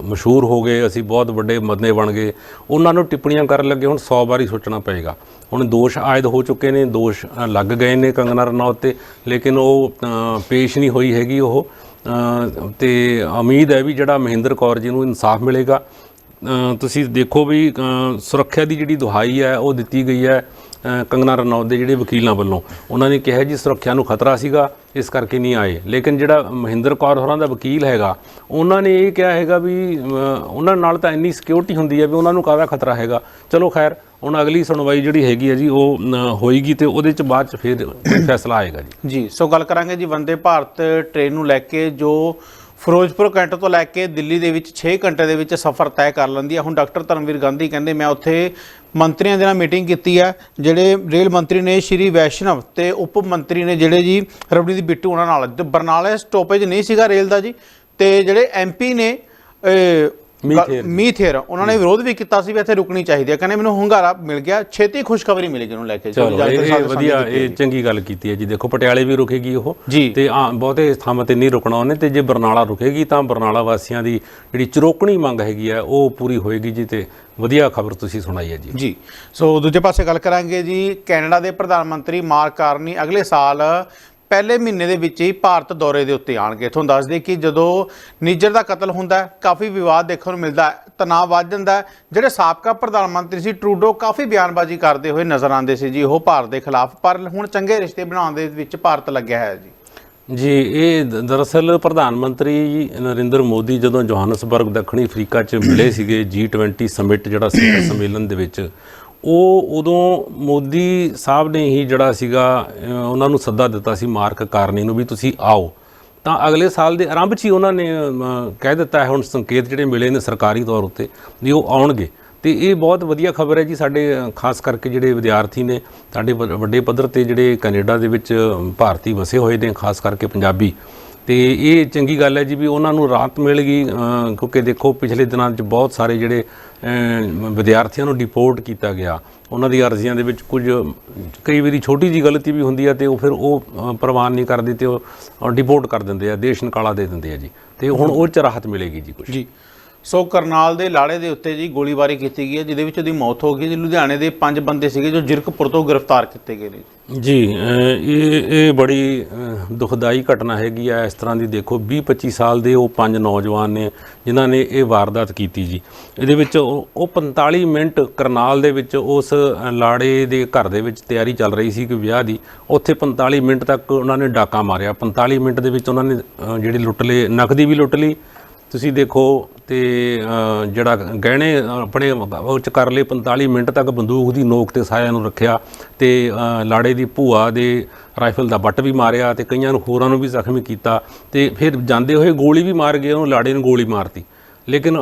ਮਸ਼ਹੂਰ ਹੋ ਗਏ ਅਸੀਂ ਬਹੁਤ ਵੱਡੇ ਮਦਨੇ ਬਣ ਗਏ। ਉਹਨਾਂ ਨੂੰ ਟਿੱਪਣੀਆਂ ਕਰਨ ਲੱਗੇ ਹੁਣ 100 ਵਾਰੀ ਸੋਚਣਾ ਪਏਗਾ। ਹੁਣ ਦੋਸ਼ ਆਇਦ ਹੋ ਚੁੱਕੇ ਨੇ ਦੋਸ਼ ਲੱਗ ਗਏ ਨੇ ਕੰਗਨਾ ਰਣੌਤ ਤੇ ਲੇਕਿਨ ਉਹ ਪੇਸ਼ ਨਹੀਂ ਹੋਈ ਹੈਗੀ ਉਹ। ਅ, ਤੇ ਉਮੀਦ ਹੈ ਵੀ ਜਿਹੜਾ ਮਹਿੰਦਰ ਕੌਰ ਜੀ ਨੂੰ ਇਨਸਾਫ ਮਿਲੇਗਾ। ਤੁਸੀਂ ਦੇਖੋ ਵੀ ਸੁਰੱਖਿਆ ਦੀ ਜਿਹੜੀ ਦੁਹਾਈ ਹੈ, ਉਹ ਦਿੱਤੀ ਗਈ ਹੈ ਕੰਗਨਾ ਰਣੌਤ ਦੇ ਜਿਹੜੇ ਵਕੀਲਾਂ ਵੱਲੋਂ। ਉਹਨਾਂ ਨੇ ਕਿਹਾ ਜੀ ਸੁਰੱਖਿਆ ਨੂੰ ਖਤਰਾ ਸੀਗਾ, ਇਸ ਕਰਕੇ ਨਹੀਂ ਆਏ। ਲੇਕਿਨ ਜਿਹੜਾ ਮਹਿੰਦਰ ਕੌਰ ਹੋਰਾਂ ਦਾ ਵਕੀਲ ਹੈਗਾ, ਉਹਨਾਂ ਨੇ ਇਹ ਕਿਹਾ ਹੈਗਾ ਵੀ ਉਹਨਾਂ ਨਾਲ ਤਾਂ ਇੰਨੀ ਸਿਕਿਉਰਿਟੀ ਹੁੰਦੀ ਹੈ ਵੀ ਉਹਨਾਂ ਨੂੰ ਕਾਹਦਾ ਖਤਰਾ ਹੈਗਾ। ਚਲੋ ਖੈਰ, ਹੁਣ ਅਗਲੀ ਸੁਣਵਾਈ ਜਿਹੜੀ ਹੈਗੀ ਹੈ ਜੀ, ਉਹ ਹੋਏਗੀ ਤੇ ਉਹਦੇ ਚ ਬਾਅਦ ਚ ਫਿਰ ਫੈਸਲਾ ਆਏਗਾ ਜੀ। ਜੀ, ਸੋ ਗੱਲ ਕਰਾਂਗੇ ਜੀ ਵੰਦੇ ਭਾਰਤ ਟ੍ਰੇਨ ਨੂੰ ਲੈ ਕੇ, ਜੋ ਫਿਰੋਜ਼ਪੁਰ ਕੈਂਟ ਤੋਂ ਲੈ ਕੇ ਦਿੱਲੀ ਦੇ ਵਿੱਚ 6 ਘੰਟੇ ਦੇ ਵਿੱਚ ਸਫ਼ਰ ਤੈਅ ਕਰ ਲੈਂਦੀ ਹੈ। ਹੁਣ ਡਾਕਟਰ ਧਰਮਵੀਰ ਗਾਂਧੀ ਕਹਿੰਦੇ, ਮੈਂ ਉੱਥੇ ਮੰਤਰੀਆਂ ਦੇ ਨਾਲ ਮੀਟਿੰਗ ਕੀਤੀ ਹੈ, ਜਿਹੜੇ ਰੇਲ ਮੰਤਰੀ ਨੇ ਸ਼੍ਰੀ ਵੈਸ਼ਨਵ ਤੇ ਉਪ ਮੰਤਰੀ ਨੇ ਜਿਹੜੇ ਜੀ ਰਵਨੀਤ ਬਿੱਟੂ ਉਹਨਾਂ ਨਾਲ। ਬਰਨਾਲੇ ਬਰਨਾਲਾ ਸਟਾਪੇਜ ਨਹੀਂ ਸੀਗਾ ਰੇਲ ਦਾ ਜੀ, ਤੇ ਜਿਹੜੇ ਐਮਪੀ ਨੇ ਮੀਥੇਰ ਮੀਥੇਰ ਉਹਨਾਂ ਨੇ ਵਿਰੋਧ ਵੀ ਕੀਤਾ ਸੀ ਵੀ ਇੱਥੇ ਰੁਕਣੀ ਚਾਹੀਦੀ ਹੈ। ਕਹਿੰਦੇ ਮੈਨੂੰ ਹੁੰਗਾਰਾ ਮਿਲ ਗਿਆ ਛੇਤੀ ਖੁਸ਼ਖਬਰੀ ਮਿਲੇਗੀ ਉਹਨੂੰ ਲੈ ਕੇ। ਚਲੋ ਇਹ ਵਧੀਆ ਇਹ ਚੰਗੀ ਗੱਲ ਕੀਤੀ ਹੈ ਜੀ। ਦੇਖੋ ਪਟਿਆਲੇ ਵੀ ਰੁਕੇਗੀ ਉਹ। ਤੇ ਆ ਬਹੁਤੇ ਥਾਵਾਂ ਤੇ ਨਹੀਂ ਰੁਕਣਾ ਉਹਨੇ। ਤੇ ਜੇ ਬਰਨਾਲਾ ਰੁਕੇਗੀ ਤਾਂ ਬਰਨਾਲਾ ਵਾਸੀਆਂ ਦੀ ਜਿਹੜੀ ਚਰੋਕਣੀ ਮੰਗ ਹੈਗੀ ਹੈ ਉਹ ਪੂਰੀ ਹੋਏਗੀ ਜੀ। ਤੇ ਵਧੀਆ ਖਬਰ ਤੁਸੀਂ ਸੁਣਾਈ ਹੈ ਜੀ। ਜੀ। ਸੋ ਦੂਜੇ ਪਾਸੇ ਗੱਲ ਕਰਾਂਗੇ ਜੀ। ਕੈਨੇਡਾ ਦੇ ਪ੍ਰਧਾਨ ਮੰਤਰੀ ਮਾਰਕ ਕਾਰਨੀ ਅਗਲੇ ਸਾਲ ਪਹਿਲੇ ਮਹੀਨੇ ਦੇ ਵਿੱਚ ਹੀ ਭਾਰਤ ਦੌਰੇ ਦੇ ਉੱਤੇ ਆਣਗੇ। ਤੁਹਾਨੂੰ ਦੱਸ ਦਈਏ ਕਿ ਜਦੋਂ ਨਿੱਜਰ ਦਾ ਕਤਲ ਹੁੰਦਾ ਕਾਫੀ ਵਿਵਾਦ ਦੇਖਣ ਨੂੰ ਮਿਲਦਾ ਤਣਾਅ ਵੱਧ ਜਾਂਦਾ ਜਿਹੜੇ ਸਾਬਕਾ ਪ੍ਰਧਾਨ ਮੰਤਰੀ ਸੀ ਟਰੂਡੋ ਕਾਫੀ ਬਿਆਨਬਾਜ਼ੀ ਕਰਦੇ ਹੋਏ ਨਜ਼ਰ ਆਉਂਦੇ ਸੀ ਜੀ। ਉਹ ਭਾਰਤ ਦੇ ਖਿਲਾਫ, ਪਰ ਹੁਣ ਚੰਗੇ ਰਿਸ਼ਤੇ ਬਣਾਉਣ ਦੇ ਵਿੱਚ ਭਾਰਤ ਲੱਗਿਆ ਹੈ ਜੀ। ਜੀ, ਇਹ ਦਰਅਸਲ ਪ੍ਰਧਾਨ ਮੰਤਰੀ ਨਰਿੰਦਰ ਮੋਦੀ ਜਦੋਂ ਜੋਹਾਨਸਬਰਗ ਦੱਖਣੀ ਅਫਰੀਕਾ 'ਚ ਮਿਲੇ ਸੀਗੇ G20 ਸਮਿਟ ਜਿਹੜਾ ਸਿਖਰ ਸੰਮੇਲਨ ਦੇ ਵਿੱਚ ਉਹ ਉਦੋਂ ਮੋਦੀ ਸਾਹਿਬ ਨੇ ਹੀ ਜਿਹੜਾ ਸੀਗਾ ਉਹਨਾਂ ਨੂੰ ਸੱਦਾ ਦਿੱਤਾ ਸੀ ਮਾਰਕ ਕਾਰਨੀ ਨੂੰ ਵੀ ਤੁਸੀਂ ਆਓ। ਤਾਂ ਅਗਲੇ ਸਾਲ ਦੇ ਆਰੰਭ 'ਚ ਹੀ ਉਹਨਾਂ ਨੇ ਕਹਿ ਦਿੱਤਾ ਹੈ, ਹੁਣ ਸੰਕੇਤ ਜਿਹੜੇ ਮਿਲੇ ਨੇ ਸਰਕਾਰੀ ਤੌਰ ਉੱਤੇ, ਵੀ ਉਹ ਆਉਣਗੇ। ਤੇ ਇਹ ਬਹੁਤ ਵਧੀਆ ਖਬਰ ਹੈ ਜੀ ਸਾਡੇ ਖਾਸ ਕਰਕੇ ਜਿਹੜੇ ਵਿਦਿਆਰਥੀ ਨੇ, ਸਾਡੇ ਵ- ਵੱਡੇ ਪੱਧਰ ਤੇ ਜਿਹੜੇ ਕੈਨੇਡਾ ਦੇ ਵਿੱਚ ਭਾਰਤੀ ਵਸੇ ਹੋਏ ਨੇ, ਖਾਸ ਕਰਕੇ ਪੰਜਾਬੀ। ਤੇ ਇਹ ਚੰਗੀ ਗੱਲ ਹੈ ਜੀ ਵੀ ਉਹਨਾਂ ਨੂੰ ਰਾਹਤ ਮਿਲ ਗਈ ਕਿਉਂਕਿ ਦੇਖੋ ਪਿਛਲੇ ਦਿਨਾਂ 'ਚ ਬਹੁਤ ਸਾਰੇ ਜਿਹੜੇ ਵਿਦਿਆਰਥੀਆਂ ਨੂੰ ਡਿਪੋਰਟ ਕੀਤਾ ਗਿਆ। ਉਹਨਾਂ ਦੀ ਅਰਜ਼ੀਆਂ ਦੇ ਵਿੱਚ ਕੁਝ ਕਈ ਵਾਰੀ ਛੋਟੀ ਜੀ ਗਲਤੀ ਵੀ ਹੁੰਦੀ ਹੈ ਤੇ ਉਹ ਫਿਰ ਉਹ ਪ੍ਰਵਾਨ ਨਹੀਂ ਕਰਦੇ ਤੇ ਉਹ ਡਿਪੋਰਟ ਕਰ ਦਿੰਦੇ ਆ ਦੇਸ਼ ਨਿਕਾਲਾ ਦੇ ਦਿੰਦੇ ਆ ਜੀ। ਤੇ ਹੁਣ ਉਹ 'ਚ ਰਾਹਤ ਮਿਲੇਗੀ ਜੀ ਕੁਝ ਜੀ। ਸੋ ਕਰਨਾਲ ਦੇ ਲਾੜੇ ਦੇ ਉੱਤੇ ਜੀ ਗੋਲੀਬਾਰੀ ਕੀਤੀ ਗਈ ਹੈ, ਜਿਹਦੇ ਵਿੱਚ ਉਹਦੀ ਮੌਤ ਹੋ ਗਈ ਜੀ। ਲੁਧਿਆਣੇ ਦੇ ਪੰਜ ਬੰਦੇ ਸੀਗੇ ਜੋ ਜਿਰਕਪੁਰ ਤੋਂ ਗ੍ਰਿਫਤਾਰ ਕੀਤੇ ਗਏ ਨੇ। ਜੀ ਇਹ ਇਹ ਬੜੀ ਦੁਖਦਾਈ ਘਟਨਾ ਹੈਗੀ ਆ। ਇਸ ਤਰ੍ਹਾਂ ਦੀ ਦੇਖੋ 20 25 ਸਾਲ ਦੇ ਉਹ ਪੰਜ ਨੌਜਵਾਨ ਨੇ, ਜਿਨ੍ਹਾਂ ਨੇ ਇਹ ਵਾਰਦਾਤ ਕੀਤੀ ਜੀ। ਇਹਦੇ ਵਿੱਚ ਉਹ ਉਹ 45 ਮਿੰਟ ਕਰਨਾਲ ਦੇ ਵਿੱਚ ਉਸ ਲਾੜੇ ਦੇ ਘਰ ਦੇ ਵਿੱਚ ਤਿਆਰੀ ਚੱਲ ਰਹੀ ਸੀ ਕਿ ਵਿਆਹ ਦੀ। ਉੱਥੇ 45 ਮਿੰਟ ਤੱਕ ਉਹਨਾਂ ਨੇ ਡਾਕਾ ਮਾਰਿਆ। 45 ਮਿੰਟ ਦੇ ਵਿੱਚ ਉਹਨਾਂ ਨੇ ਜਿਹੜੀ ਲੁੱਟ ਲਏ ਨਕਦੀ ਵੀ ਲੁੱਟ ਲਈ ਤੁਸੀਂ ਦੇਖੋ ਤੇ ਜਿਹੜਾ ਗਹਿਣੇ ਆਪਣੇ ਉਹ ਚ ਕਰ ਲਏ 45 ਮਿੰਟ ਤੱਕ ਬੰਦੂਕ ਦੀ ਨੋਕ ਤੇ ਸਾਰਿਆਂ ਨੂੰ ਰੱਖਿਆ ਤੇ ਲਾੜੇ ਦੀ ਭੂਆ ਦੇ ਰਾਈਫਲ ਦਾ ਬੱਟ ਵੀ ਮਾਰਿਆ ਤੇ ਕਈਆਂ ਨੂੰ ਹੋਰਾਂ ਨੂੰ ਵੀ ਜ਼ਖਮੀ ਕੀਤਾ ਤੇ ਫਿਰ ਜਾਂਦੇ ਹੋਏ ਗੋਲੀ ਵੀ ਮਾਰ ਗਏ, ਉਹਨੂੰ ਲਾੜੇ ਨੂੰ ਗੋਲੀ ਮਾਰਤੀ। ਲੇਕਿਨ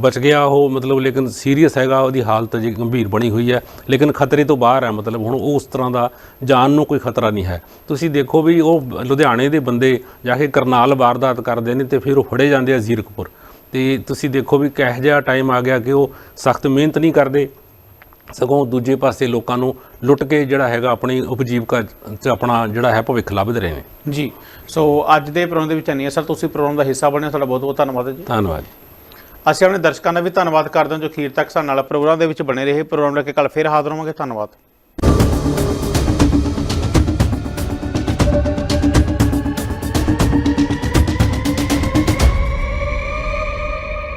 ਬਚ ਗਿਆ ਉਹ, ਮਤਲਬ ਲੇਕਿਨ ਸੀਰੀਅਸ ਹੈਗਾ, ਉਹਦੀ ਹਾਲਤ ਜੀ ਗੰਭੀਰ ਬਣੀ ਹੋਈ ਹੈ। ਲੇਕਿਨ ਖਤਰੇ ਤੋਂ ਬਾਹਰ ਹੈ, ਮਤਲਬ ਹੁਣ ਉਹ ਉਸ ਤਰ੍ਹਾਂ ਦਾ ਜਾਨ ਨੂੰ ਕੋਈ ਖਤਰਾ ਨਹੀਂ ਹੈ। ਤੁਸੀਂ ਦੇਖੋ ਵੀ ਉਹ ਲੁਧਿਆਣੇ ਦੇ ਬੰਦੇ ਜਾ ਕੇ ਕਰਨਾਲ ਵਾਰਦਾਤ ਕਰਦੇ ਨੇ ਤੇ ਫਿਰ ਉਹ ਫੜੇ ਜਾਂਦੇ ਆ ਜ਼ੀਰਕਪੁਰ। ਤੇ ਤੁਸੀਂ ਦੇਖੋ ਵੀ ਕਿਹੋ ਜਿਹਾ ਟਾਈਮ ਆ ਗਿਆ ਕਿ ਉਹ ਸਖਤ ਮਿਹਨਤ ਨਹੀਂ ਕਰਦੇ। ਸਗੋਂ ਦੂਜੇ ਪਾਸੇ ਲੋਕਾਂ ਨੂੰ ਲੁੱਟ ਕੇ ਜਿਹੜਾ ਹੈਗਾ ਆਪਣੀ ਉਪਜੀਵਕਾ 'ਚ ਆਪਣਾ ਜਿਹੜਾ ਹੈ ਭਵਿੱਖ ਲੱਭਦੇ ਰਹੇ ਨੇ। ਜੀ ਸੋ ਅੱਜ ਦੇ ਪ੍ਰੋਗਰਾਮ ਦੇ ਵਿੱਚ ਨਹੀਂ ਸਰ ਤੁਸੀਂ ਪ੍ਰੋਗਰਾਮ ਦਾ ਹਿੱਸਾ ਬਣੇ ਤੁਹਾਡਾ ਬਹੁਤ ਬਹੁਤ ਧੰਨਵਾਦ ਜੀ। ਧੰਨਵਾਦ ਅਸੀਂ ਆਪਣੇ ਦਰਸ਼ਕਾਂ ਦਾ ਵੀ ਧੰਨਵਾਦ ਕਰਦੇ ਹਾਂ ਜੋ ਅਖੀਰ ਤੱਕ ਸਾਡੇ ਨਾਲ ਪ੍ਰੋਗਰਾਮ ਦੇ ਵਿੱਚ ਬਣੇ ਰਹੇ। ਪ੍ਰੋਗਰਾਮ ਲੈ ਕੇ ਕੱਲ ਫਿਰ ਹਾਜ਼ਰ ਹੋਵਾਂਗੇ। ਧੰਨਵਾਦ।